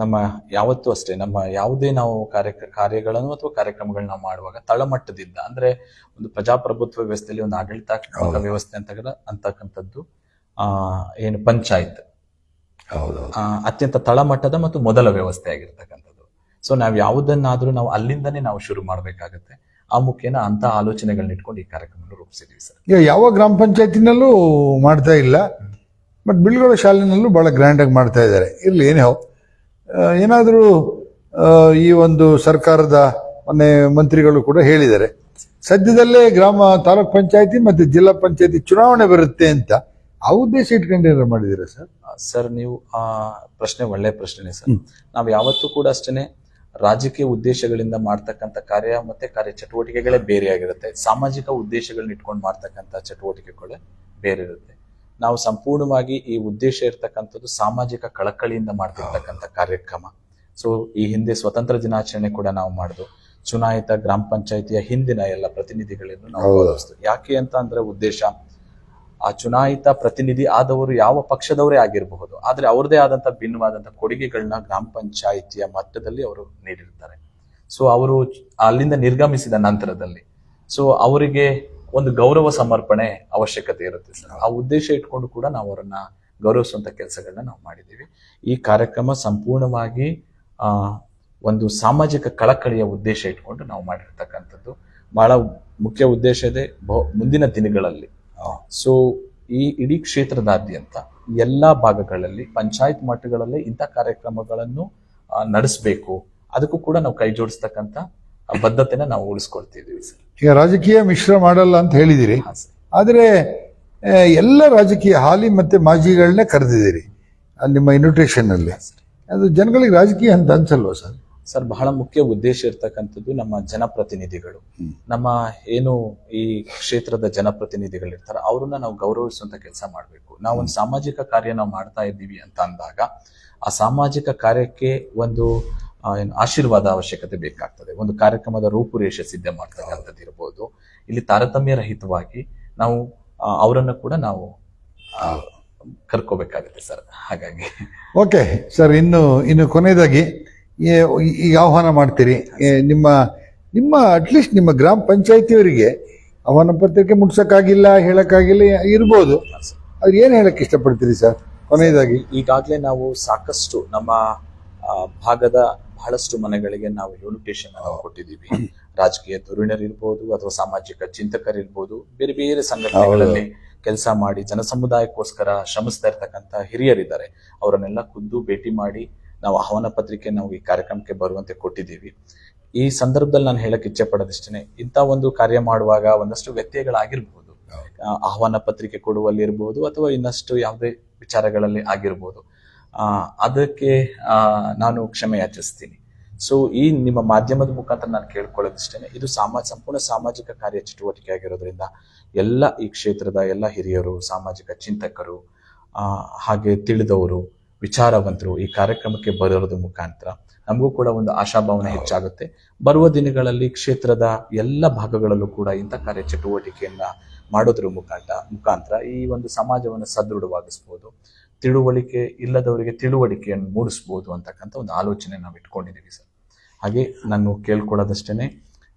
ನಮ್ಮ ಯಾವತ್ತೂ ಅಷ್ಟೇ ನಮ್ಮ ಯಾವುದೇ ನಾವು ಕಾರ್ಯ ಕಾರ್ಯಗಳನ್ನು ಅಥವಾ ಕಾರ್ಯಕ್ರಮಗಳನ್ನ ಮಾಡುವಾಗ ತಳಮಟ್ಟದಿಂದ ಅಂದ್ರೆ ಒಂದು ಪ್ರಜಾಪ್ರಭುತ್ವ ವ್ಯವಸ್ಥೆಯಲ್ಲಿ ಒಂದು ಆಡಳಿತಾತ್ಮಕ ವ್ಯವಸ್ಥೆ ಅಂತ ಅಂತಕ್ಕಂಥದ್ದು ಆ ಏನು ಪಂಚಾಯತ್. ಅತ್ಯಂತ ತಳಮಟ್ಟದ ಮತ್ತು ಮೊದಲ ವ್ಯವಸ್ಥೆ ಆಗಿರ್ತಕ್ಕಂಥದ್ದು. ಸೊ ನಾವು ಯಾವುದನ್ನಾದ್ರೂ ನಾವು ಅಲ್ಲಿಂದನೇ ನಾವು ಶುರು ಮಾಡಬೇಕಾಗತ್ತೆ. ಆ ಮುಖೇನ ಅಂತ ಆಲೋಚನೆಗಳನ್ನ ಇಟ್ಕೊಂಡು ಈ ಕಾರ್ಯಕ್ರಮವನ್ನು ರೂಪಿಸಿದೀವಿ ಸರ್. ಈಗ ಯಾವ ಗ್ರಾಮ ಪಂಚಾಯತಿನಲ್ಲೂ ಮಾಡ್ತಾ ಇಲ್ಲ. ಬಟ್ ಬಿಳ್ಗೊಳ ಶಾಲೆನಲ್ಲೂ ಬಹಳ ಗ್ರ್ಯಾಂಡ್ ಆಗಿ ಮಾಡ್ತಾ ಇದ್ದಾರೆ. ಇಲ್ಲಿ ಏನೇ ಏನಾದರೂ ಈ ಒಂದು ಸರ್ಕಾರದ ಮೊನ್ನೆ ಮಂತ್ರಿಗಳು ಕೂಡ ಹೇಳಿದ್ದಾರೆ. ಸದ್ಯದಲ್ಲೇ ಗ್ರಾಮ ತಾಲೂಕ್ ಪಂಚಾಯತಿ ಮತ್ತೆ ಜಿಲ್ಲಾ ಪಂಚಾಯತಿ ಚುನಾವಣೆ ಬರುತ್ತೆ ಅಂತ ಆ ಉದ್ದೇಶ ಇಟ್ಕೊಂಡು ಏನಾರು ಮಾಡಿದ್ದೀರಾ ಸರ್? ಸರ್ ನೀವು ಆ ಪ್ರಶ್ನೆ ಒಳ್ಳೆ ಪ್ರಶ್ನೆ ಸರ್. ನಾವು ಯಾವತ್ತೂ ಕೂಡ ಅಷ್ಟೇನೆ ರಾಜಕೀಯ ಉದ್ದೇಶಗಳಿಂದ ಮಾಡ್ತಕ್ಕಂಥ ಕಾರ್ಯ ಮತ್ತೆ ಕಾರ್ಯ ಚಟುವಟಿಕೆಗಳೇ ಬೇರೆ ಆಗಿರುತ್ತೆ. ಸಾಮಾಜಿಕ ಉದ್ದೇಶಗಳನ್ನ ಇಟ್ಕೊಂಡು ಮಾಡ್ತಕ್ಕಂಥ ಚಟುವಟಿಕೆಗಳೇ ಬೇರೆ ಇರುತ್ತೆ. ನಾವು ಸಂಪೂರ್ಣವಾಗಿ ಈ ಉದ್ದೇಶ ಇರ್ತಕ್ಕಂಥದ್ದು ಸಾಮಾಜಿಕ ಕಳಕಳಿಯಿಂದ ಮಾಡ್ತಿರ್ತಕ್ಕಂಥ ಕಾರ್ಯಕ್ರಮ. ಸೊ ಈ ಹಿಂದೆ ಸ್ವತಂತ್ರ ದಿನಾಚರಣೆ ಕೂಡ ನಾವು ಮಾಡಿದ್ವು ಚುನಾಯಿತ ಗ್ರಾಮ ಪಂಚಾಯಿತಿಯ ಹಿಂದಿನ ಎಲ್ಲ ಪ್ರತಿನಿಧಿಗಳನ್ನು ನಾವು. ಯಾಕೆ ಅಂತ ಅಂದ್ರೆ ಉದ್ದೇಶ ಆ ಚುನಾಯಿತ ಪ್ರತಿನಿಧಿ ಆದವರು ಯಾವ ಪಕ್ಷದವರೇ ಆಗಿರಬಹುದು, ಆದರೆ ಅವ್ರದೇ ಆದಂಥ ಭಿನ್ನವಾದಂಥ ಕೊಡುಗೆಗಳನ್ನ ಗ್ರಾಮ ಪಂಚಾಯಿತಿಯ ಮಟ್ಟದಲ್ಲಿ ಅವರು ನೀಡಿರ್ತಾರೆ. ಸೊ ಅವರು ಅಲ್ಲಿಂದ ನಿರ್ಗಮಿಸಿದ ನಂತರದಲ್ಲಿ ಸೊ ಅವರಿಗೆ ಒಂದು ಗೌರವ ಸಮರ್ಪಣೆ ಅವಶ್ಯಕತೆ ಇರುತ್ತೆ ಸರ್. ಆ ಉದ್ದೇಶ ಇಟ್ಕೊಂಡು ಕೂಡ ನಾವು ಅವರನ್ನ ಗೌರವಿಸುವಂಥ ಕೆಲಸಗಳನ್ನ ನಾವು ಮಾಡಿದ್ದೀವಿ. ಈ ಕಾರ್ಯಕ್ರಮ ಸಂಪೂರ್ಣವಾಗಿ ಒಂದು ಸಾಮಾಜಿಕ ಕಳಕಳಿಯ ಉದ್ದೇಶ ಇಟ್ಕೊಂಡು ನಾವು ಮಾಡಿರ್ತಕ್ಕಂಥದ್ದು. ಬಹಳ ಮುಖ್ಯ ಉದ್ದೇಶ ಇದೆ. ಮುಂದಿನ ದಿನಗಳಲ್ಲಿ ಸೊ ಈ ಇಡೀ ಕ್ಷೇತ್ರದಾದ್ಯಂತ ಎಲ್ಲ ಭಾಗಗಳಲ್ಲಿ ಪಂಚಾಯತ್ ಮಟ್ಟಗಳಲ್ಲೇ ಇಂಥ ಕಾರ್ಯಕ್ರಮಗಳನ್ನು ನಡೆಸಬೇಕು. ಅದಕ್ಕೂ ಕೂಡ ನಾವು ಕೈ ಜೋಡಿಸ್ತಕ್ಕಂಥ ಬದ್ಧತೆನ ನಾವು ಉಳಿಸ್ಕೊಳ್ತಿದ್ದೀವಿ ಸರ್. ಈಗ ರಾಜಕೀಯ ಮಿಶ್ರ ಮಾಡಲ್ಲ ಅಂತ ಹೇಳಿದಿರಿ. ಆದರೆ ಎಲ್ಲ ರಾಜಕೀಯ ಹಾಲಿ ಮತ್ತೆ ಮಾಜಿಗಳನ್ನೇ ಕರೆದಿದ್ದೀರಿ ನಿಮ್ಮ ಇನ್ವಿಟೇಷನ್ ಅಲ್ಲಿ. ಅದು ಜನಗಳಿಗೆ ರಾಜಕೀಯ ಅಂತ ಅನ್ಸಲ್ವಾ ಸರ್? ಸರ್ ಬಹಳ ಮುಖ್ಯ ಉದ್ದೇಶ ಇರ್ತಕ್ಕಂಥದ್ದು ನಮ್ಮ ಜನಪ್ರತಿನಿಧಿಗಳು. ನಮ್ಮ ಏನು ಈ ಕ್ಷೇತ್ರದ ಜನಪ್ರತಿನಿಧಿಗಳಿರ್ತಾರೆ ಅವ್ರನ್ನ ನಾವು ಗೌರವಿಸುವಂತ ಕೆಲಸ ಮಾಡಬೇಕು. ನಾವು ಒಂದು ಸಾಮಾಜಿಕ ಕಾರ್ಯ ನಾವು ಮಾಡ್ತಾ ಇದ್ದೀವಿ ಅಂತ ಅಂದಾಗ ಆ ಸಾಮಾಜಿಕ ಕಾರ್ಯಕ್ಕೆ ಒಂದು ಏನು ಆಶೀರ್ವಾದ ಅವಶ್ಯಕತೆ ಬೇಕಾಗ್ತದೆ. ಒಂದು ಕಾರ್ಯಕ್ರಮದ ರೂಪುರೇಷೆ ಸಿದ್ಧ ಮಾಡ್ತಕ್ಕಂಥದ್ದು ಇರ್ಬೋದು. ಇಲ್ಲಿ ತಾರತಮ್ಯ ರಹಿತವಾಗಿ ನಾವು ಅವರನ್ನು ಕೂಡ ನಾವು ಕರ್ಕೋಬೇಕಾಗುತ್ತೆ ಸರ್. ಹಾಗಾಗಿ. ಓಕೆ ಸರ್ ಇನ್ನು ಇನ್ನು ಕೊನೆಯದಾಗಿ ಈಗ ಆಹ್ವಾನ ಮಾಡ್ತೀರಿ. ನಿಮ್ಮ ನಿಮ್ಮ ಅಟ್ಲೀಸ್ಟ್ ನಿಮ್ಮ ಗ್ರಾಮ ಪಂಚಾಯತಿಯವರಿಗೆ ಆಹ್ವಾನ ಪತ್ರಿಕೆ ಮುಟ್ಸಕ್ಕಾಗಿಲ್ಲ ಹೇಳಕ್ಕಾಗಿಲ್ಲ ಇರ್ಬೋದು. ಅವ್ರು ಏನು ಹೇಳಕ್ಕೆ ಇಷ್ಟಪಡ್ತೀರಿ ಸರ್ ಕೊನೆಯದಾಗಿ? ಈಗಾಗಲೇ ನಾವು ಸಾಕಷ್ಟು ನಮ್ಮ ಭಾಗದ ಬಹಳಷ್ಟು ಮನೆಗಳಿಗೆ ನಾವು ಇನ್ವಿಟೇಷನ್ ಅನ್ನು ಕೊಟ್ಟಿದ್ದೀವಿ. ರಾಜಕೀಯ ಧುರೀಣರಿರ್ಬೋದು ಅಥವಾ ಸಾಮಾಜಿಕ ಚಿಂತಕರಿರ್ಬೋದು ಬೇರೆ ಬೇರೆ ಸಂಘಟನೆಗಳಲ್ಲಿ ಕೆಲಸ ಮಾಡಿ ಜನ ಸಮುದಾಯಕ್ಕೋಸ್ಕರ ಶ್ರಮಿಸ್ತಾ ಇರ್ತಕ್ಕಂಥ ಹಿರಿಯರಿದ್ದಾರೆ. ಅವರನ್ನೆಲ್ಲ ಖುದ್ದು ಭೇಟಿ ಮಾಡಿ ನಾವು ಆಹ್ವಾನ ಪತ್ರಿಕೆ ನಾವು ಈ ಕಾರ್ಯಕ್ರಮಕ್ಕೆ ಬರುವಂತೆ ಕೊಟ್ಟಿದ್ದೀವಿ. ಈ ಸಂದರ್ಭದಲ್ಲಿ ನಾನು ಹೇಳಕ್ ಇಚ್ಛೆ ಪಡೋದಿಷ್ಟೇ ಇಂಥ ಒಂದು ಕಾರ್ಯ ಮಾಡುವಾಗ ಒಂದಷ್ಟು ವ್ಯತ್ಯಯಗಳಾಗಿರ್ಬೋದು. ಆ, ಆಹ್ವಾನ ಪತ್ರಿಕೆ ಕೊಡುವಲ್ಲಿ ಇರ್ಬೋದು ಅಥವಾ ಇನ್ನಷ್ಟು ಯಾವುದೇ ವಿಚಾರಗಳಲ್ಲಿ ಆಗಿರ್ಬೋದು. ಅದಕ್ಕೆ ನಾನು ಕ್ಷಮೆ ಯಾಚಿಸ್ತೀನಿ. ಸೊ ಈ ನಿಮ್ಮ ಮಾಧ್ಯಮದ ಮುಖಾಂತರ ನಾನು ಕೇಳ್ಕೊಳ್ಳೋದಿಷ್ಟೇ ಇದು ಸಾಮಾ ಸಂಪೂರ್ಣ ಸಾಮಾಜಿಕ ಕಾರ್ಯ ಚಟುವಟಿಕೆ ಆಗಿರೋದ್ರಿಂದ ಎಲ್ಲ ಈ ಕ್ಷೇತ್ರದ ಎಲ್ಲ ಹಿರಿಯರು ಸಾಮಾಜಿಕ ಚಿಂತಕರು ಹಾಗೆ ತಿಳಿದವರು ವಿಚಾರವಂತರು ಈ ಕಾರ್ಯಕ್ರಮಕ್ಕೆ ಬರೋದ್ರ ಮುಖಾಂತರ ನಮಗೂ ಕೂಡ ಒಂದು ಆಶಾಭಾವನೆ ಹೆಚ್ಚಾಗುತ್ತೆ. ಬರುವ ದಿನಗಳಲ್ಲಿ ಕ್ಷೇತ್ರದ ಎಲ್ಲ ಭಾಗಗಳಲ್ಲೂ ಕೂಡ ಇಂಥ ಕಾರ್ಯ ಚಟುವಟಿಕೆಯನ್ನ ಮಾಡೋದ್ರ ಮುಖಾಂತರ ಮುಖಾಂತರ ಈ ಒಂದು ಸಮಾಜವನ್ನು ಸದೃಢವಾಗಿಸ್ಬೋದು. ತಿಳುವಳಿಕೆ ಇಲ್ಲದವರಿಗೆ ತಿಳುವಳಿಕೆಯನ್ನು ಮೂಡಿಸ್ಬೋದು ಅಂತಕ್ಕಂಥ ಒಂದು ಆಲೋಚನೆ ನಾವು ಇಟ್ಕೊಂಡಿದ್ದೀವಿ ಸರ್. ಹಾಗೆ ನಾನು ಕೇಳ್ಕೊಳ್ಳೋದಷ್ಟೇ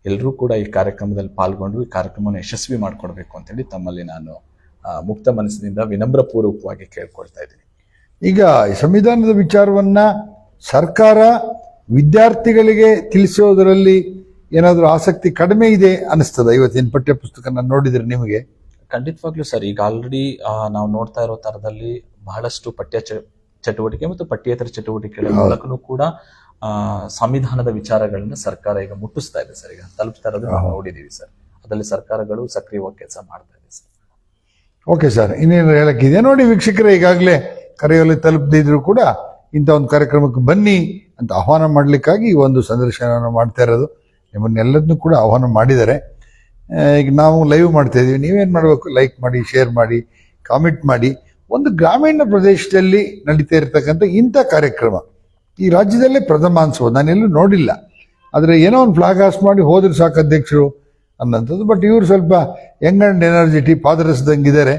ಎಲ್ಲರೂ ಕೂಡ ಈ ಕಾರ್ಯಕ್ರಮದಲ್ಲಿ ಪಾಲ್ಗೊಂಡು ಈ ಕಾರ್ಯಕ್ರಮವನ್ನು ಯಶಸ್ವಿ ಮಾಡ್ಕೊಳ್ಬೇಕು ಅಂತೇಳಿ ತಮ್ಮಲ್ಲಿ ನಾನು ಮುಕ್ತ ಮನಸ್ಸಿನಿಂದ ವಿನಮ್ರಪೂರ್ವಕವಾಗಿ ಕೇಳ್ಕೊಳ್ತಾ ಇದ್ದೀನಿ. ಈಗ ಸಂವಿಧಾನದ ವಿಚಾರವನ್ನ ಸರ್ಕಾರ ವಿದ್ಯಾರ್ಥಿಗಳಿಗೆ ತಿಳಿಸೋದರಲ್ಲಿ ಏನಾದರೂ ಆಸಕ್ತಿ ಕಡಿಮೆ ಇದೆ ಅನಿಸ್ತದ ಇವತ್ತಿನ ಪಠ್ಯ ಪುಸ್ತಕನ ನೋಡಿದ್ರೆ ನಿಮಗೆ? ಖಂಡಿತವಾಗ್ಲೂ ಸರ್ ಈಗ ಆಲ್ರೆಡಿ ನಾವು ನೋಡ್ತಾ ಇರೋ ತರದಲ್ಲಿ ಬಹಳಷ್ಟು ಪಠ್ಯ ಚಟುವಟಿಕೆ ಮತ್ತು ಪಠ್ಯೇತರ ಚಟುವಟಿಕೆಗಳ ಮೂಲಕನೂ ಕೂಡ ಆ, ಸಂವಿಧಾನದ ವಿಚಾರಗಳನ್ನ ಸರ್ಕಾರ ಈಗ ಮುಟ್ಟಿಸ್ತಾ ಇದೆ ಸರ್. ಈಗ ತಲುಪ್ತಾ ಇರೋದು ನಾವು ನೋಡಿದೀವಿ ಸರ್. ಅದರಲ್ಲಿ ಸರ್ಕಾರಗಳು ಸಕ್ರಿಯವಾಗಿ ಕೆಲಸ ಮಾಡ್ತಾ ಇದೆ ಸರ್. ಓಕೆ ಸರ್ ಇನ್ನೇನು ಹೇಳಕ್ಕಿದೆ ನೋಡಿ ವೀಕ್ಷಕರೇ ಈಗಾಗಲೇ ಕರೆಯಲ್ಲಿ ತಲುಪದಿದ್ರು ಕೂಡ ಇಂಥ ಒಂದು ಕಾರ್ಯಕ್ರಮಕ್ಕೆ ಬನ್ನಿ ಅಂತ ಆಹ್ವಾನ ಮಾಡಲಿಕ್ಕಾಗಿ ಒಂದು ಸಂದರ್ಶನವನ್ನು ಮಾಡ್ತಾ ಇರೋದು. ನಿಮ್ಮನ್ನೆಲ್ಲದನ್ನೂ ಕೂಡ ಆಹ್ವಾನ ಮಾಡಿದ್ದಾರೆ ಈಗ ನಾವು ಲೈವ್ ಮಾಡ್ತಾ ಇದ್ದೀವಿ. ನೀವೇನು ಮಾಡಬೇಕು? ಲೈಕ್ ಮಾಡಿ ಶೇರ್ ಮಾಡಿ ಕಾಮೆಂಟ್ ಮಾಡಿ. ಒಂದು ಗ್ರಾಮೀಣ ಪ್ರದೇಶದಲ್ಲಿ ನಡೀತಾ ಇರತಕ್ಕಂಥ ಇಂಥ ಕಾರ್ಯಕ್ರಮ ಈ ರಾಜ್ಯದಲ್ಲೇ ಪ್ರಥಮ ನಾನು ನಾನೆಲ್ಲೂ ನೋಡಿಲ್ಲ. ಆದರೆ ಏನೋ ಒಂದು ಫ್ಲಾಗ್ ಹಾಸ್ ಮಾಡಿ ಹೋದ್ರೆ ಸಾಕು ಅಧ್ಯಕ್ಷರು ಅನ್ನೋಂಥದ್ದು ಬಟ್ ಇವರು ಸ್ವಲ್ಪ ಯಂಗ್ ಆ್ಯಂಡ್ ಎನರ್ಜಿಟಿ ಪಾದರಸದಂಗಿದ್ದಾರೆ.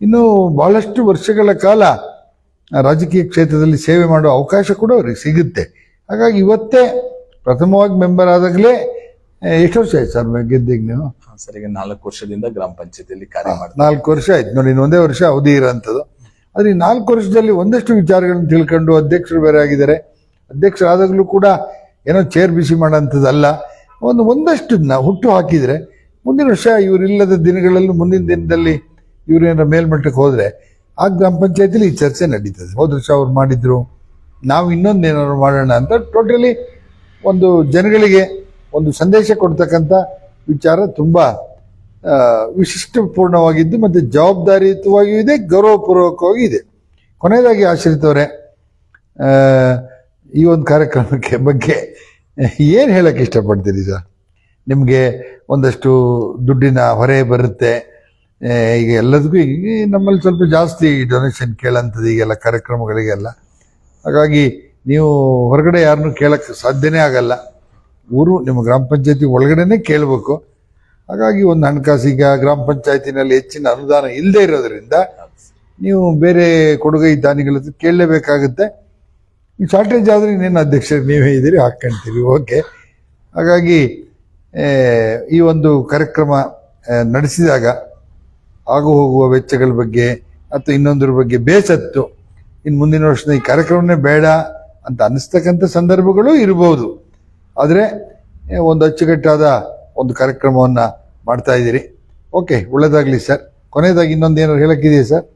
ಇನ್ನು ಬಹಳಷ್ಟು ವರ್ಷಗಳ ಕಾಲ ರಾಜಕೀಯ ಕ್ಷೇತ್ರದಲ್ಲಿ ಸೇವೆ ಮಾಡೋ ಅವಕಾಶ ಕೂಡ ಅವ್ರಿಗೆ ಸಿಗುತ್ತೆ. ಹಾಗಾಗಿ ಇವತ್ತೇ ಪ್ರಥಮವಾಗಿ ಮೆಂಬರ್ ಆದಾಗಲೇ ಎಷ್ಟು ವರ್ಷ ಆಯ್ತು ಸರ್ ಗೆದ್ದಿಗೆ ನೀವು? ಸರ್ ಈಗ ನಾಲ್ಕು ವರ್ಷದಿಂದ ಗ್ರಾಮ ಪಂಚಾಯತಿಯಲ್ಲಿ ಕಾರ್ಯ ಮಾಡಿ ನಾಲ್ಕು ವರ್ಷ ಆಯ್ತು. ನೋಡಿ ಇನ್ನು ಒಂದೇ ವರ್ಷ ಅವಧಿ ಇರೋಂಥದ್ದು ಆದರೆ ಈ ನಾಲ್ಕು ವರ್ಷದಲ್ಲಿ ಒಂದಷ್ಟು ವಿಚಾರಗಳನ್ನು ತಿಳ್ಕೊಂಡು ಅಧ್ಯಕ್ಷರು ಬೇರೆ ಆಗಿದ್ದಾರೆ. ಅಧ್ಯಕ್ಷರಾದಾಗಲೂ ಕೂಡ ಏನೋ ಚೇರ್ ಬಿಸಿ ಮಾಡೋಂಥದ್ದಲ್ಲ. ಒಂದು ಒಂದಷ್ಟನ್ನ ಹುಟ್ಟು ಹಾಕಿದರೆ ಮುಂದಿನ ವರ್ಷ ಇವರಿಲ್ಲದ ದಿನಗಳಲ್ಲೂ ಮುಂದಿನ ದಿನದಲ್ಲಿ ಇವರೇನಾರ ಮೇಲ್ಮಟ್ಟಕ್ಕೆ ಹೋದರೆ ಆ ಗ್ರಾಮ ಪಂಚಾಯತಿಲಿ ಈ ಚರ್ಚೆ ನಡೀತದೆ. ಹೋದ ವರ್ಷ ಅವ್ರು ಮಾಡಿದ್ರು. ನಾವು ಇನ್ನೊಂದು ಏನಾದ್ರು ಮಾಡೋಣ ಅಂತ ಟೋಟಲಿ ಒಂದು ಜನಗಳಿಗೆ ಒಂದು ಸಂದೇಶ ಕೊಡ್ತಕ್ಕಂಥ ವಿಚಾರ ತುಂಬ ವಿಶಿಷ್ಟಪೂರ್ಣವಾಗಿದ್ದು ಮತ್ತು ಜವಾಬ್ದಾರಿಯುತವಾಗಿಯೂ ಇದೆ, ಗೌರವಪೂರ್ವಕವಾಗಿಯೂ ಇದೆ. ಕೊನೆಯದಾಗಿ ಆಶ್ರಿತವರೇ ಈ ಒಂದು ಕಾರ್ಯಕ್ರಮಕ್ಕೆ ಬಗ್ಗೆ ಏನು ಹೇಳಕ್ಕೆ ಇಷ್ಟಪಡ್ತೀರಿ ಸರ್? ನಿಮಗೆ ಒಂದಷ್ಟು ದುಡ್ಡಿನ ಹೊರೆ ಬರುತ್ತೆ ಈಗ ಎಲ್ಲದಕ್ಕೂ ಈಗ ನಮ್ಮಲ್ಲಿ ಸ್ವಲ್ಪ ಜಾಸ್ತಿ ಡೊನೇಷನ್ ಕೇಳಂಥದ್ದು, ಈಗೆಲ್ಲ ಕಾರ್ಯಕ್ರಮಗಳಿಗೆಲ್ಲ. ಹಾಗಾಗಿ ನೀವು ಹೊರಗಡೆ ಯಾರನ್ನೂ ಕೇಳೋಕ್ಕೆ ಸಾಧ್ಯನೇ ಆಗಲ್ಲ. ಊರು, ನಿಮ್ಮ ಗ್ರಾಮ ಪಂಚಾಯತಿ ಒಳಗಡೆನೇ ಕೇಳಬೇಕು. ಹಾಗಾಗಿ ಒಂದು ಹಣಕಾಸೀಗ ಗ್ರಾಮ ಪಂಚಾಯತಿನಲ್ಲಿ ಹೆಚ್ಚಿನ ಅನುದಾನ ಇಲ್ಲದೆ ಇರೋದ್ರಿಂದ ನೀವು ಬೇರೆ ಕೊಡುಗೈ ದಾನಿಗಳ ಕೇಳಲೇಬೇಕಾಗುತ್ತೆ. ನೀವು ಶಾರ್ಟೇಜ್ ಆದರೆ ಇನ್ನೇನು ಅಧ್ಯಕ್ಷರು, ನೀವೇ ಇದ್ದೀರಿ, ಹಾಕ್ಕೊಂತೀರಿ, ಓಕೆ. ಹಾಗಾಗಿ ಈ ಒಂದು ಕಾರ್ಯಕ್ರಮ ನಡೆಸಿದಾಗ ಆಗು ಹೋಗುವ ವೆಚ್ಚಗಳ ಬಗ್ಗೆ ಅಥವಾ ಇನ್ನೊಂದರ ಬಗ್ಗೆ ಬೇಸತ್ತು. ಇನ್ನು ಮುಂದಿನ ವರ್ಷದ ಈ ಕಾರ್ಯಕ್ರಮನೇ ಬೇಡ ಅಂತ ಅನಿಸ್ತಕ್ಕಂಥ ಸಂದರ್ಭಗಳು ಇರಬಹುದು ಆದರೆ ಒಂದು ಅಚ್ಚುಕಟ್ಟಾದ ಒಂದು ಕಾರ್ಯಕ್ರಮವನ್ನು ಮಾಡ್ತಾ ಇದ್ದೀರಿ. ಓಕೆ, ಒಳ್ಳೇದಾಗಲಿ ಸರ್. ಕೊನೆಯದಾಗಿ ಇನ್ನೊಂದು ಏನಾದ್ರು ಹೇಳಕ್ಕಿದೆಯಾ ಸರ್?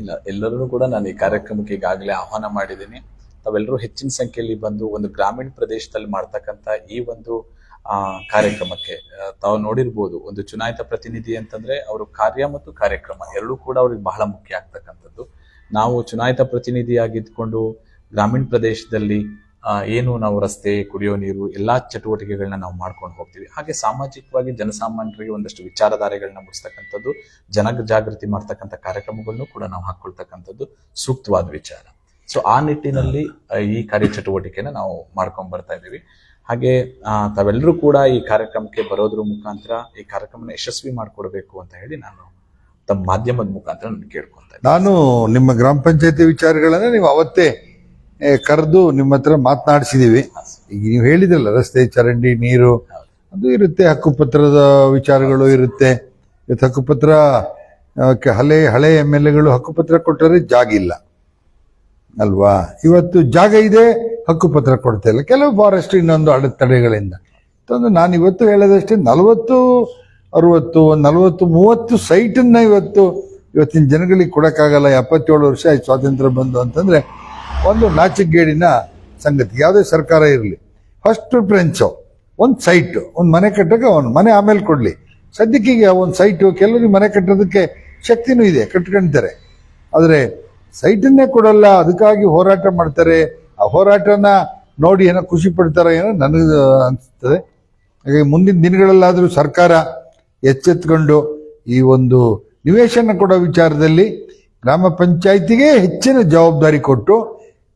ಇಲ್ಲ ಎಲ್ಲರೂ ಕೂಡ ನಾನು ಈ ಕಾರ್ಯಕ್ರಮಕ್ಕೆ ಈಗಾಗಲೇ ಆಹ್ವಾನ ಮಾಡಿದ್ದೀನಿ. ತಾವೆಲ್ಲರೂ ಹೆಚ್ಚಿನ ಸಂಖ್ಯೆಯಲ್ಲಿ ಬಂದು ಒಂದು ಗ್ರಾಮೀಣ ಪ್ರದೇಶದಲ್ಲಿ ಮಾಡ್ತಕ್ಕಂಥ ಈ ಒಂದು ಕಾರ್ಯಕ್ರಮಕ್ಕೆ. ತಾವು ನೋಡಿರ್ಬೋದು ಒಂದು ಚುನಾಯಿತ ಪ್ರತಿನಿಧಿ ಅಂತಂದ್ರೆ ಅವರು ಕಾರ್ಯ ಮತ್ತು ಕಾರ್ಯಕ್ರಮ ಎರಡೂ ಕೂಡ ಅವ್ರಿಗೆ ಬಹಳ ಮುಖ್ಯ ಆಗ್ತಕ್ಕಂಥದ್ದು. ನಾವು ಚುನಾಯಿತ ಪ್ರತಿನಿಧಿಯಾಗಿದ್ಕೊಂಡು ಗ್ರಾಮೀಣ ಪ್ರದೇಶದಲ್ಲಿ ಏನು ನಾವು ರಸ್ತೆ ಕುಡಿಯೋ ನೀರು ಎಲ್ಲಾ ಚಟುವಟಿಕೆಗಳನ್ನ ನಾವು ಮಾಡ್ಕೊಂಡು ಹೋಗ್ತೀವಿ. ಹಾಗೆ ಸಾಮಾಜಿಕವಾಗಿ ಜನಸಾಮಾನ್ಯರಿಗೆ ಒಂದಷ್ಟು ವಿಚಾರಧಾರೆಗಳನ್ನ ಮುಡಿಸ್ತಕ್ಕಂಥದ್ದು ಜನ ಜಾಗೃತಿ ಮಾಡ್ತಕ್ಕಂಥ ಕಾರ್ಯಕ್ರಮಗಳನ್ನು ಕೂಡ ನಾವು ಹಾಕೊಳ್ತಕ್ಕಂಥದ್ದು ಸೂಕ್ತವಾದ ವಿಚಾರ. ಸೊ ಆ ನಿಟ್ಟಿನಲ್ಲಿ ಆ, ಈ ಕಾರ್ಯಚಟುವಟಿಕೆನ ನಾವು ಮಾಡ್ಕೊಂಡ್ ಬರ್ತಾ ಇದ್ದೀವಿ. ಹಾಗೆ ತಾವೆಲ್ಲರೂ ಕೂಡ ಈ ಕಾರ್ಯಕ್ರಮಕ್ಕೆ ಬರೋದ್ರ ಮುಖಾಂತರ ಈ ಕಾರ್ಯಕ್ರಮನ ಯಶಸ್ವಿ ಮಾಡಿಕೊಡ್ಬೇಕು ಅಂತ ಹೇಳಿ ನಾನು ತಮ್ಮ ಮಾಧ್ಯಮದ ಮುಖಾಂತರ ನಾನು ಕೇಳ್ಕೊಂತ ನಾನು ನಿಮ್ಮ ಗ್ರಾಮ ಪಂಚಾಯತಿ ವಿಚಾರಗಳನ್ನ ನೀವು ಅವತ್ತೇ ಕರೆದು ನಿಮ್ಮ ಹತ್ರ ಮಾತನಾಡಿಸಿದೀವಿ. ಈಗ ನೀವು ಹೇಳಿದ್ರಲ್ಲ ರಸ್ತೆ ಚರಂಡಿ ನೀರು ಅದು ಇರುತ್ತೆ ಹಕ್ಕುಪತ್ರದ ವಿಚಾರಗಳು ಇರುತ್ತೆ. ಇವತ್ತು ಹಕ್ಕುಪತ್ರ ಹಳೆ ಹಳೆ ಎಂ ಎಲ್ ಎಗಳು ಹಕ್ಕುಪತ್ರ ಕೊಟ್ಟರೆ ಜಾಗ ಇಲ್ಲ. ಅಲ್ವಾ? ಇವತ್ತು ಜಾಗ ಇದೆ ಹಕ್ಕುಪತ್ರ ಕೊಡ್ತಾ ಇಲ್ಲ ಕೆಲವು ಫಾರೆಸ್ಟ್ ಇನ್ನೊಂದು ಅಡೆತಡೆಗಳಿಂದ ತಂದು ನಾನು ಇವತ್ತು ಹೇಳೋದಷ್ಟೇ, ನಲವತ್ತು, ಅರುವತ್ತು, ನಲವತ್ತು, ಮೂವತ್ತು ಸೈಟನ್ನ ಇವತ್ತು, ಇವತ್ತಿನ ಜನಗಳಿಗೆ ಕೊಡೋಕ್ಕಾಗಲ್ಲ, ಎಪ್ಪತ್ತೇಳು ವರ್ಷ ಆಯ್ತು ಸ್ವಾತಂತ್ರ್ಯ ಬಂದು ಅಂತಂದ್ರೆ, ಒಂದು ನಾಚಿಕೆಗೇಡಿನ ಸಂಗತಿ. ಯಾವುದೇ ಸರ್ಕಾರ ಇರಲಿ. ಫಸ್ಟ್ ಪ್ರಿಫರೆನ್ಸು ಒಂದು ಸೈಟ್ ಒಂದು ಮನೆ ಕಟ್ಟಕ್ಕೆ ಒಂದು ಮನೆ ಆಮೇಲೆ ಕೊಡಲಿ. ಸದ್ಯಕ್ಕೀಗ ಒಂದು ಸೈಟು ಕೆಲವರಿಗೆ ಮನೆ ಕಟ್ಟೋದಕ್ಕೆ ಶಕ್ತಿನೂ ಇದೆ ಕಟ್ಕೊಳ್ತಾರೆ ಆದರೆ ಸೈಟನ್ನೇ ಕೊಡಲ್ಲ, ಅದಕ್ಕಾಗಿ ಹೋರಾಟ ಮಾಡ್ತಾರೆ. ಆ ಹೋರಾಟನ ನೋಡಿ ಏನೋ ಖುಷಿ ಪಡ್ತಾರೋ ಏನೋ ನನಗೆ ಅನಿಸ್ತದೆ ಹಾಗೆ ಮುಂದಿನ ದಿನಗಳಲ್ಲಾದರೂ ಸರ್ಕಾರ ಎಚ್ಚೆತ್ಕೊಂಡು ಈ ಒಂದು ನಿವೇಶನ ಕೊಡೋ ವಿಚಾರದಲ್ಲಿ ಗ್ರಾಮ ಪಂಚಾಯತಿಗೆ ಹೆಚ್ಚಿನ ಜವಾಬ್ದಾರಿ ಕೊಟ್ಟು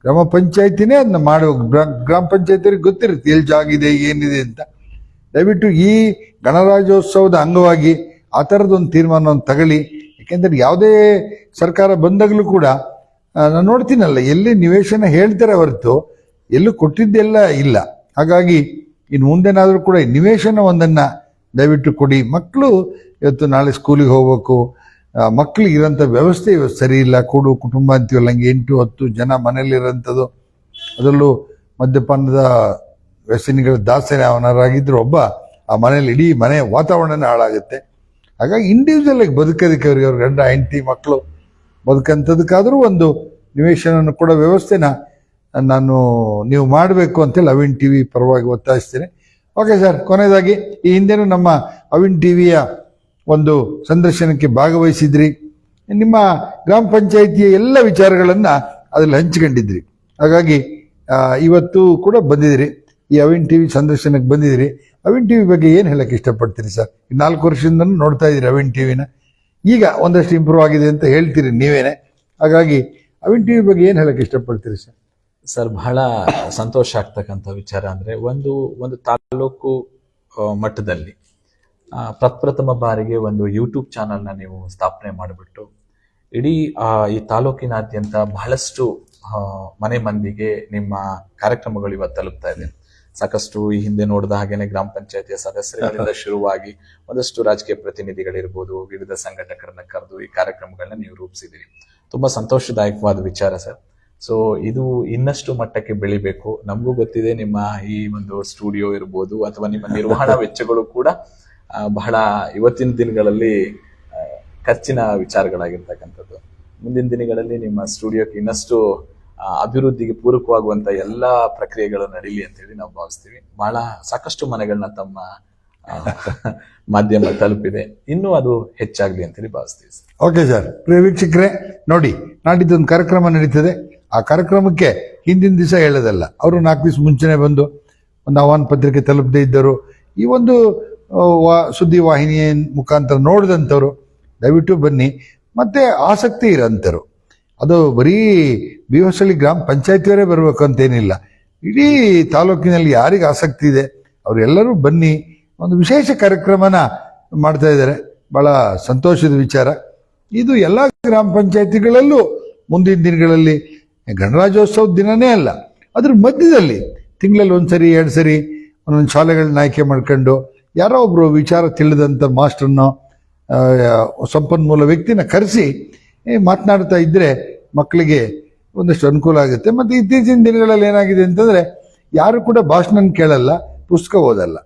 ಗ್ರಾಮ ಪಂಚಾಯತಿನೇ ಅದನ್ನ ಮಾಡುವ ಗ್ರಾ- ಗ್ರಾಮ ಪಂಚಾಯತಿಯವ್ರಿಗೆ ಗೊತ್ತಿರುತ್ತೆ ಎಲ್ಲಿ ಜಾಗ ಇದೆ, ಏನಿದೆ ಅಂತ. ದಯವಿಟ್ಟು ಈ ಗಣರಾಜ್ಯೋತ್ಸವದ ಅಂಗವಾಗಿ ಆ ಥರದ್ದೊಂದು ತೀರ್ಮಾನವನ್ನು ತಗೊಳ್ಳಿ. ಯಾಕೆಂದ್ರೆ ಯಾವುದೇ ಸರ್ಕಾರ ಬಂದಾಗಲೂ ಕೂಡ ನಾನು ನೋಡ್ತೀನಲ್ಲ, ಎಲ್ಲಿ ನಿವೇಶನ ಹೇಳ್ತಾರೆ ಹೊರತು, ಎಲ್ಲೂ ಕೊಟ್ಟಿದ್ದೆಲ್ಲ ಇಲ್ಲ. ಹಾಗಾಗಿ, ಇನ್ನು ಮುಂದೆನಾದರೂ ಕೂಡ ನಿವೇಶನ ಒಂದನ್ನು ದಯವಿಟ್ಟು ಕೊಡಿ. ಮಕ್ಕಳು ಇವತ್ತು ನಾಳೆ ಸ್ಕೂಲಿಗೆ ಹೋಗ್ಬೇಕು. ಮಕ್ಕಳಿಗೆ ಇರೋಂಥ ವ್ಯವಸ್ಥೆ ಇವತ್ತು ಸರಿ ಇಲ್ಲ. ಕೂಡು, ಕುಟುಂಬ ಅಂತೀವಲ್ಲ ಹಂಗೆ ಎಂಟು, ಹತ್ತು ಜನ ಮನೇಲಿರೋಂಥದ್ದು ಅದರಲ್ಲೂ ಮದ್ಯಪಾನದ ವ್ಯಸನಿಗಳ ದಾಸನ ಅವನರಾಗಿದ್ರು ಒಬ್ಬ ಆ ಮನೇಲಿ ಇಡೀ ಮನೆ ವಾತಾವರಣನೇ ಹಾಳಾಗುತ್ತೆ. ಹಾಗಾಗಿ ಇಂಡಿವಿಜುವಲ್ ಆಗಿ ಬದುಕೋದಕ್ಕೆ ಅವ್ರಿಗೆ ಅವ್ರ ಗಂಡ, ಹೆಂಡತಿ ಮಕ್ಕಳು ಬದುಕಂಥದಕ್ಕಾದರೂ ಒಂದು ನಿವೇಶನ ಕೊಡೋ ವ್ಯವಸ್ಥೆನ ನಾನು ನೀವು ಮಾಡಬೇಕು ಅಂತೇಳಿ ಅವಿನ್ ಟಿ ವಿ ಪರವಾಗಿ ಒತ್ತಾಯಿಸ್ತೀನಿ. ಓಕೆ ಸರ್, ಕೊನೆಯದಾಗಿ ಈ ಹಿಂದೆನೂ ನಮ್ಮ ಅವಿನ್ ಟಿ ವಿಯ ಒಂದು ಸಂದರ್ಶನಕ್ಕೆ ಭಾಗವಹಿಸಿದ್ರಿ. ನಿಮ್ಮ ಗ್ರಾಮ ಪಂಚಾಯಿತಿಯ ಎಲ್ಲ ವಿಚಾರಗಳನ್ನು ಅದರಲ್ಲಿ ಹಂಚಿಕೊಂಡಿದ್ರಿ. ಹಾಗಾಗಿ ಇವತ್ತು ಕೂಡ ಬಂದಿದ್ದೀರಿ ಈ ಅವಿನ್ ಟಿ ವಿ ಸಂದರ್ಶನಕ್ಕೆ ಬಂದಿದ್ದೀರಿ ಅವಿನ್ ಟಿ ವಿ ಬಗ್ಗೆ ಏನು ಹೇಳಕ್ಕೆ ಇಷ್ಟಪಡ್ತೀರಿ ಸರ್? ನಾಲ್ಕು ವರ್ಷದಿಂದ ನೋಡ್ತಾ ಇದ್ದೀರಿ ಅವಿನ್ ಟಿವಿನ ಈಗ ಒಂದಷ್ಟು ಇಂಪ್ರೂವ್ ಆಗಿದೆ ಅಂತ ಹೇಳ್ತೀರಿ ನೀವೇನೆ. ಹಾಗಾಗಿ ಅವಿನ್ ಟಿವಿ ಬಗ್ಗೆ ಏನು ಹೇಳಕ್ಕೆ ಇಷ್ಟಪಡ್ತೀರಿ ಸರ್? ಸರ್, ಬಹಳ ಸಂತೋಷ ಆಗ್ತಕ್ಕಂಥ ವಿಚಾರ ಅಂದರೆ ಒಂದು ಒಂದು ತಾಲೂಕು ಮಟ್ಟದಲ್ಲಿ ಪ್ರಪ್ರಥಮ ಬಾರಿಗೆ ಒಂದು ಯೂಟ್ಯೂಬ್ ಚಾನಲ್ನ ನೀವು ಸ್ಥಾಪನೆ ಮಾಡಿಬಿಟ್ಟು, ಇಡೀ ಈ ತಾಲೂಕಿನಾದ್ಯಂತ ಬಹಳಷ್ಟು ಮನೆ ಮಂದಿಗೆ ನಿಮ್ಮ ಕಾರ್ಯಕ್ರಮಗಳು ಇವತ್ತು ತಲುಪ್ತಾ ಇದೆ. ಸಾಕಷ್ಟು ಈ ಹಿಂದೆ ನೋಡಿದ ಹಾಗೇನೆ ಗ್ರಾಮ ಪಂಚಾಯತಿಯ ಸದಸ್ಯರಿಂದ [LAUGHS] ಶುರುವಾಗಿ ಒಂದಷ್ಟು ರಾಜಕೀಯ ಪ್ರತಿನಿಧಿಗಳಿರ್ಬೋದು ವಿವಿಧ ಸಂಘಟಕರನ್ನ ಕರೆದು ಈ ಕಾರ್ಯಕ್ರಮಗಳನ್ನ ನೀವು ರೂಪಿಸಿದಿರಿ ತುಂಬಾ ಸಂತೋಷದಾಯಕವಾದ ವಿಚಾರ ಸರ್. ಸೊ ಇದು ಇನ್ನಷ್ಟು ಮಟ್ಟಕ್ಕೆ ಬೆಳಿಬೇಕು. ನಮಗೂ ಗೊತ್ತಿದೆ ನಿಮ್ಮ ಈ ಒಂದು ಸ್ಟುಡಿಯೋ ಇರ್ಬೋದು ಅಥವಾ ನಿಮ್ಮ ನಿರ್ವಹಣಾ [LAUGHS] ವೆಚ್ಚಗಳು ಕೂಡ ಬಹಳ ಇವತ್ತಿನ ದಿನಗಳಲ್ಲಿ ಖರ್ಚಿನ ವಿಚಾರಗಳಾಗಿರ್ತಕ್ಕಂಥದ್ದು. ಮುಂದಿನ ದಿನಗಳಲ್ಲಿ ನಿಮ್ಮ ಸ್ಟುಡಿಯೋಕ್ಕೆ ಇನ್ನಷ್ಟು ಅಭಿವೃದ್ಧಿಗೆ ಪೂರಕವಾಗುವಂತ ಎಲ್ಲಾ ಪ್ರಕ್ರಿಯೆಗಳು ನಡೀಲಿ ಅಂತ ಹೇಳಿ ನಾವು ಭಾವಿಸ್ತೀವಿ. ಬಹಳ ಸಾಕಷ್ಟು ಮನೆಗಳನ್ನ ತಮ್ಮ [LAUGHS] ಮಾಧ್ಯಮ ತಲುಪಿದೆ. ಇನ್ನೂ ಅದು ಹೆಚ್ಚಾಗ್ಲಿ ಅಂತೇಳಿ ಭಾವಿಸ್ತೀವಿ ಓಕೆ ಸರ್. ಪ್ರಿಯ ವೀಕ್ಷಕರೇ, ನೋಡಿ, ನಾಡಿದ್ದೊಂದು ಕಾರ್ಯಕ್ರಮ ನಡೀತದೆ. ಆ ಕಾರ್ಯಕ್ರಮಕ್ಕೆ ಹಿಂದಿನ ದಿವಸ ಹೇಳೋದಲ್ಲ, ಅವರು ನಾಲ್ಕು ದಿವಸ ಮುಂಚೆನೆ ಬಂದು ಒಂದು ಆಹ್ವಾನ ಪತ್ರಿಕೆ ತಲುಪದೇ ಇದ್ದರು. ಈ ಒಂದು ವಾ- ಸುದ್ದಿ ವಾಹಿನಿಯ ಮುಖಾಂತರ ನೋಡಿದಂಥವ್ರು, ದಯವಿಟ್ಟು ಬನ್ನಿ. ಮತ್ತೆ ಆಸಕ್ತಿ ಇರೋಂಥವ್ರು. ಅದು ಬರೀ ಬಿಹೊಸಳ್ಳಿ ಗ್ರಾಮ ಪಂಚಾಯತಿಯವರೇ ಬರಬೇಕು ಅಂತೇನಿಲ್ಲ ಇಡೀ ತಾಲೂಕಿನಲ್ಲಿ ಯಾರಿಗೆ ಆಸಕ್ತಿ ಇದೆ ಅವರೆಲ್ಲರೂ ಬನ್ನಿ ಒಂದು ವಿಶೇಷ ಕಾರ್ಯಕ್ರಮನ ಮಾಡ್ತಾ ಇದ್ದಾರೆ. ಬಹಳ ಸಂತೋಷದ ವಿಚಾರ. ಇದು ಎಲ್ಲ ಗ್ರಾಮ ಪಂಚಾಯತಿಗಳಲ್ಲೂ ಮುಂದಿನ ದಿನಗಳಲ್ಲಿ ಗಣರಾಜ್ಯೋತ್ಸವದ ದಿನನೇ ಅಲ್ಲ ಅದ್ರ ಮಧ್ಯದಲ್ಲಿ ತಿಂಗಳಲ್ಲಿ ಒಂದ್ಸರಿ ಎರಡು ಸರಿ ಒಂದೊಂದು ಶಾಲೆಗಳನ್ನ ಆಯ್ಕೆ ಮಾಡ್ಕೊಂಡು ಯಾರೋ ಒಬ್ಬರು ವಿಚಾರ ತಿಳಿದಂಥ ಮಾಸ್ಟರ್ನೋ ಆ, ಸಂಪನ್ಮೂಲ ವ್ಯಕ್ತಿನ ಕರೆಸಿ ಮಾತನಾಡ್ತಾ ಇದ್ದರೆ ಮಕ್ಕಳಿಗೆ ಒಂದಷ್ಟು ಅನುಕೂಲ ಆಗುತ್ತೆ. ಮತ್ತು ಇತ್ತೀಚಿನ ದಿನಗಳಲ್ಲಿ ಏನಾಗಿದೆ ಅಂತಂದ್ರೆ ಯಾರು ಕೂಡ ಭಾಷಣ ಕೇಳಲ್ಲ, ಪುಸ್ತಕ ಓದಲ್ಲ.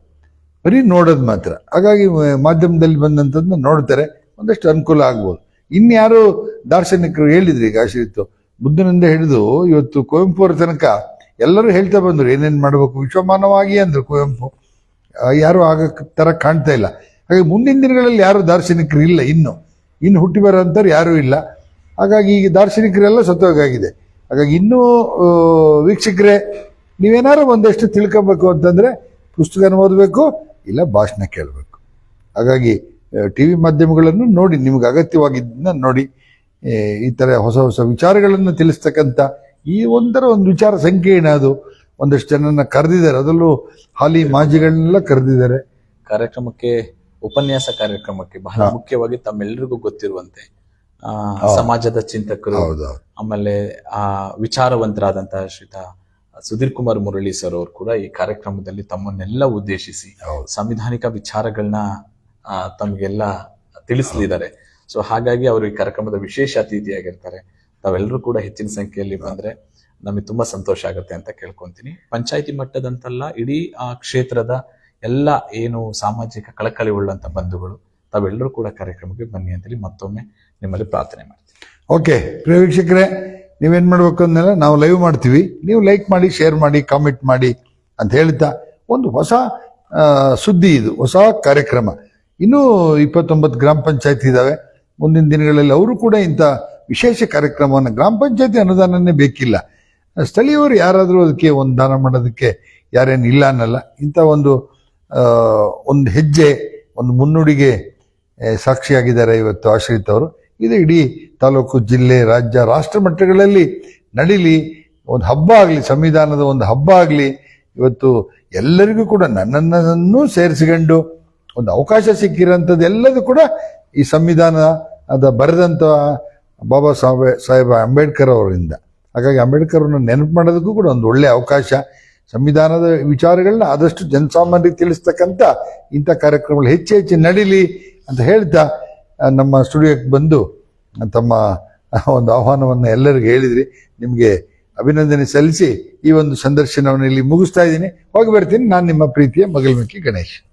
ಬರೀ ನೋಡೋದು ಮಾತ್ರ. ಹಾಗಾಗಿ ಮಾಧ್ಯಮದಲ್ಲಿ ಬಂದಂಥದ್ದನ್ನ ನೋಡ್ತಾರೆ, ಒಂದಷ್ಟು ಅನುಕೂಲ ಆಗ್ಬೋದು. ಇನ್ಯಾರು ದಾರ್ಶನಿಕರು ಹೇಳಿದ್ರಿ ಈಗ ಆಶ್ರಿತ್ತು ಬುದ್ಧನಿಂದ ಹಿಡಿದು ಇವತ್ತು ಕುವೆಂಪು ಅವ್ರ ತನಕ ಎಲ್ಲರೂ ಹೇಳ್ತಾ ಬಂದರು, ಏನೇನು ಮಾಡಬೇಕು? ವಿಶ್ವಮಾನವಾಗಿ ಅಂದರು ಕುವೆಂಪು. ಯಾರು ಆಗ ಥರ ಕಾಣ್ತಾ ಇಲ್ಲ. ಹಾಗೆ ಮುಂದಿನ ದಿನಗಳಲ್ಲಿ ಯಾರು ದಾರ್ಶನಿಕರು ಇಲ್ಲ ಇನ್ನು. ಇನ್ನು ಹುಟ್ಟಿ ಬರೋಂಥವ್ರು ಯಾರೂ ಇಲ್ಲ. ಹಾಗಾಗಿ ಈಗ ದಾರ್ಶನಿಕರೆಲ್ಲ ಸತ್ತೋಗಾಗಿದೆ ಹಾಗಾಗಿ ಇನ್ನೂ ವೀಕ್ಷಕರೆ ನೀವೇನಾರು ಒಂದಷ್ಟು ತಿಳ್ಕೊಬೇಕು ಅಂತಂದರೆ ಪುಸ್ತಕನ ಓದಬೇಕು, ಇಲ್ಲ ಭಾಷಣ ಕೇಳಬೇಕು. ಹಾಗಾಗಿ ಟಿ ವಿ ಮಾಧ್ಯಮಗಳನ್ನು ನೋಡಿ, ನಿಮ್ಗೆ ಅಗತ್ಯವಾಗಿದ್ದನ್ನ ನೋಡಿ ಈ ಥರ ಹೊಸ ಹೊಸ ವಿಚಾರಗಳನ್ನು ತಿಳಿಸ್ತಕ್ಕಂಥ ಈ ಒಂಥರ ಒಂದು ವಿಚಾರ ಸಂಕೀರ್ಣ ಅದು? ಒಂದಷ್ಟು ಜನನ ಕರೆದಿದ್ದಾರೆ. ಅದರಲ್ಲೂ ಹಾಲಿ ಮಾಜಿಗಳನ್ನೆಲ್ಲ ಕರೆದಿದ್ದಾರೆ. ಕಾರ್ಯಕ್ರಮಕ್ಕೆ ಉಪನ್ಯಾಸ ಕಾರ್ಯಕ್ರಮಕ್ಕೆ ಬಹಳ ಮುಖ್ಯವಾಗಿ ತಮ್ಮೆಲ್ಲರಿಗೂ ಗೊತ್ತಿರುವಂತೆ ಆ, ಸಮಾಜದ ಚಿಂತಕರು ಆಮೇಲೆ ಆ ವಿಚಾರವಂತರಾದಂತಹ ಶ್ರೀತ ಸುಧೀರ್ ಕುಮಾರ್ ಮುರಳಿ ಸರ್ ಅವರು ಕೂಡ ಈ ಕಾರ್ಯಕ್ರಮದಲ್ಲಿ ತಮ್ಮನ್ನೆಲ್ಲ ಉದ್ದೇಶಿಸಿ. ಸಂವಿಧಾನಿಕ ವಿಚಾರಗಳನ್ನ ಆ, ತಮಗೆಲ್ಲ ತಿಳಿಸಲಿದ್ದಾರೆ. ಸೊ ಹಾಗಾಗಿ ಅವರು ಈ ಕಾರ್ಯಕ್ರಮದ ವಿಶೇಷ ಅತಿಥಿಯಾಗಿರ್ತಾರೆ. ತಾವೆಲ್ಲರೂ ಕೂಡ ಹೆಚ್ಚಿನ ಸಂಖ್ಯೆಯಲ್ಲಿ ಬಂದ್ರೆ ನಮಗೆ ತುಂಬಾ ಸಂತೋಷ ಆಗುತ್ತೆ ಅಂತ ಕೇಳ್ಕೊಂತೀನಿ. ಪಂಚಾಯತಿ ಮಟ್ಟದಂತಲ್ಲ ಇಡೀ ಆ ಕ್ಷೇತ್ರದ ಎಲ್ಲ ಏನು ಸಾಮಾಜಿಕ ಕಳಕಳಿ ಉಳ್ಳಂತ ಬಂಧುಗಳು, ತಾವೆಲ್ಲರೂ ಕೂಡ ಕಾರ್ಯಕ್ರಮಕ್ಕೆ ಬನ್ನಿ ಅಂತೇಳಿ ಮತ್ತೊಮ್ಮೆ ನಿಮ್ಮಲ್ಲಿ ಪ್ರಾರ್ಥನೆ ಮಾಡ್ತೀನಿ ಓಕೆ, ಪ್ರಿಯ ವೀಕ್ಷಕರೇ, ನೀವೇನ್ ಮಾಡ್ಬೇಕು ಅಂದಲ್ಲ ನಾವು ಲೈವ್ ಮಾಡ್ತೀವಿ. ನೀವು ಲೈಕ್ ಮಾಡಿ ಶೇರ್ ಮಾಡಿ ಕಾಮೆಂಟ್ ಮಾಡಿ ಅಂತ ಹೇಳ್ತಾ ಒಂದು ಹೊಸ ಸುದ್ದಿ ಇದು, ಹೊಸ ಕಾರ್ಯಕ್ರಮ. ಇನ್ನೂ ಇಪ್ಪತ್ತೊಂಬತ್ತು ಗ್ರಾಮ ಪಂಚಾಯತ್ ಇದ್ದಾವೆ ಮುಂದಿನ ದಿನಗಳಲ್ಲಿ ಅವರು ಕೂಡ ಇಂಥ ವಿಶೇಷ ಕಾರ್ಯಕ್ರಮವನ್ನು, ಗ್ರಾಮ ಪಂಚಾಯತಿ ಅನುದಾನನೇ ಬೇಕಿಲ್ಲ. ಸ್ಥಳೀಯವರು ಯಾರಾದರೂ ಅದಕ್ಕೆ ಒಂದು ದಾನ ಮಾಡೋದಕ್ಕೆ ಯಾರೇನು ಇಲ್ಲ ಅನ್ನಲ್ಲ. ಇಂಥ ಒಂದು ಒಂದು ಹೆಜ್ಜೆ, ಒಂದು ಮುನ್ನುಡಿಗೆ ಸಾಕ್ಷಿಯಾಗಿದ್ದಾರೆ ಇವತ್ತು ಆಶ್ರಿತ್ ಅವರು. ಇದು ಇಡೀ ತಾಲೂಕು, ಜಿಲ್ಲೆ, ರಾಜ್ಯ, ರಾಷ್ಟ್ರ ಮಟ್ಟಗಳಲ್ಲಿ ನಡೀಲಿ, ಒಂದು ಹಬ್ಬ ಆಗಲಿ, ಸಂವಿಧಾನದ ಒಂದು ಹಬ್ಬ ಆಗಲಿ, ಇವತ್ತು ಎಲ್ಲರಿಗೂ ಕೂಡ ನನ್ನನ್ನು ಸೇರಿಸಿಕೊಂಡು ಒಂದು ಅವಕಾಶ ಸಿಕ್ಕಿರೋಂಥದ್ದು ಎಲ್ಲದೂ ಕೂಡ ಈ ಸಂವಿಧಾನ ಅದ ಬರೆದಂಥ ಬಾಬಾ ಸಾಹೇಬ್, ಸಾಹೇಬ ಅಂಬೇಡ್ಕರ್ ಅವರಿಂದ. ಹಾಗಾಗಿ ಅಂಬೇಡ್ಕರ್ ನೆನಪು ಮಾಡೋದಕ್ಕೂ ಕೂಡ ಒಂದು ಒಳ್ಳೆಯ ಅವಕಾಶ. ಸಂವಿಧಾನದ ವಿಚಾರಗಳನ್ನ ಆದಷ್ಟು ಜನಸಾಮಾನ್ಯರಿಗೆ ತಿಳಿಸ್ತಕ್ಕಂಥ ಇಂಥ ಕಾರ್ಯಕ್ರಮಗಳು ಹೆಚ್ಚು ಹೆಚ್ಚು ನಡೀಲಿ ಅಂತ ಹೇಳ್ತಾ ನಮ್ಮ ಸ್ಟುಡಿಯೋಕ್ಕೆ ಬಂದು ತಮ್ಮ ಒಂದು ಆಹ್ವಾನವನ್ನು ಎಲ್ಲರಿಗೂ ಹೇಳಿದ್ರಿ. ನಿಮಗೆ ಅಭಿನಂದನೆ ಸಲ್ಲಿಸಿ ಈ ಒಂದು ಸಂದರ್ಶನವನ್ನು ಇಲ್ಲಿ ಮುಗಿಸ್ತಾ ಇದ್ದೀನಿ. ಹೋಗಿ ಬರ್ತೀನಿ. ನಾನು ನಿಮ್ಮ ಪ್ರೀತಿಯ ಮಗಲ್ಮಕ್ಕಿ ಗಣೇಶ್.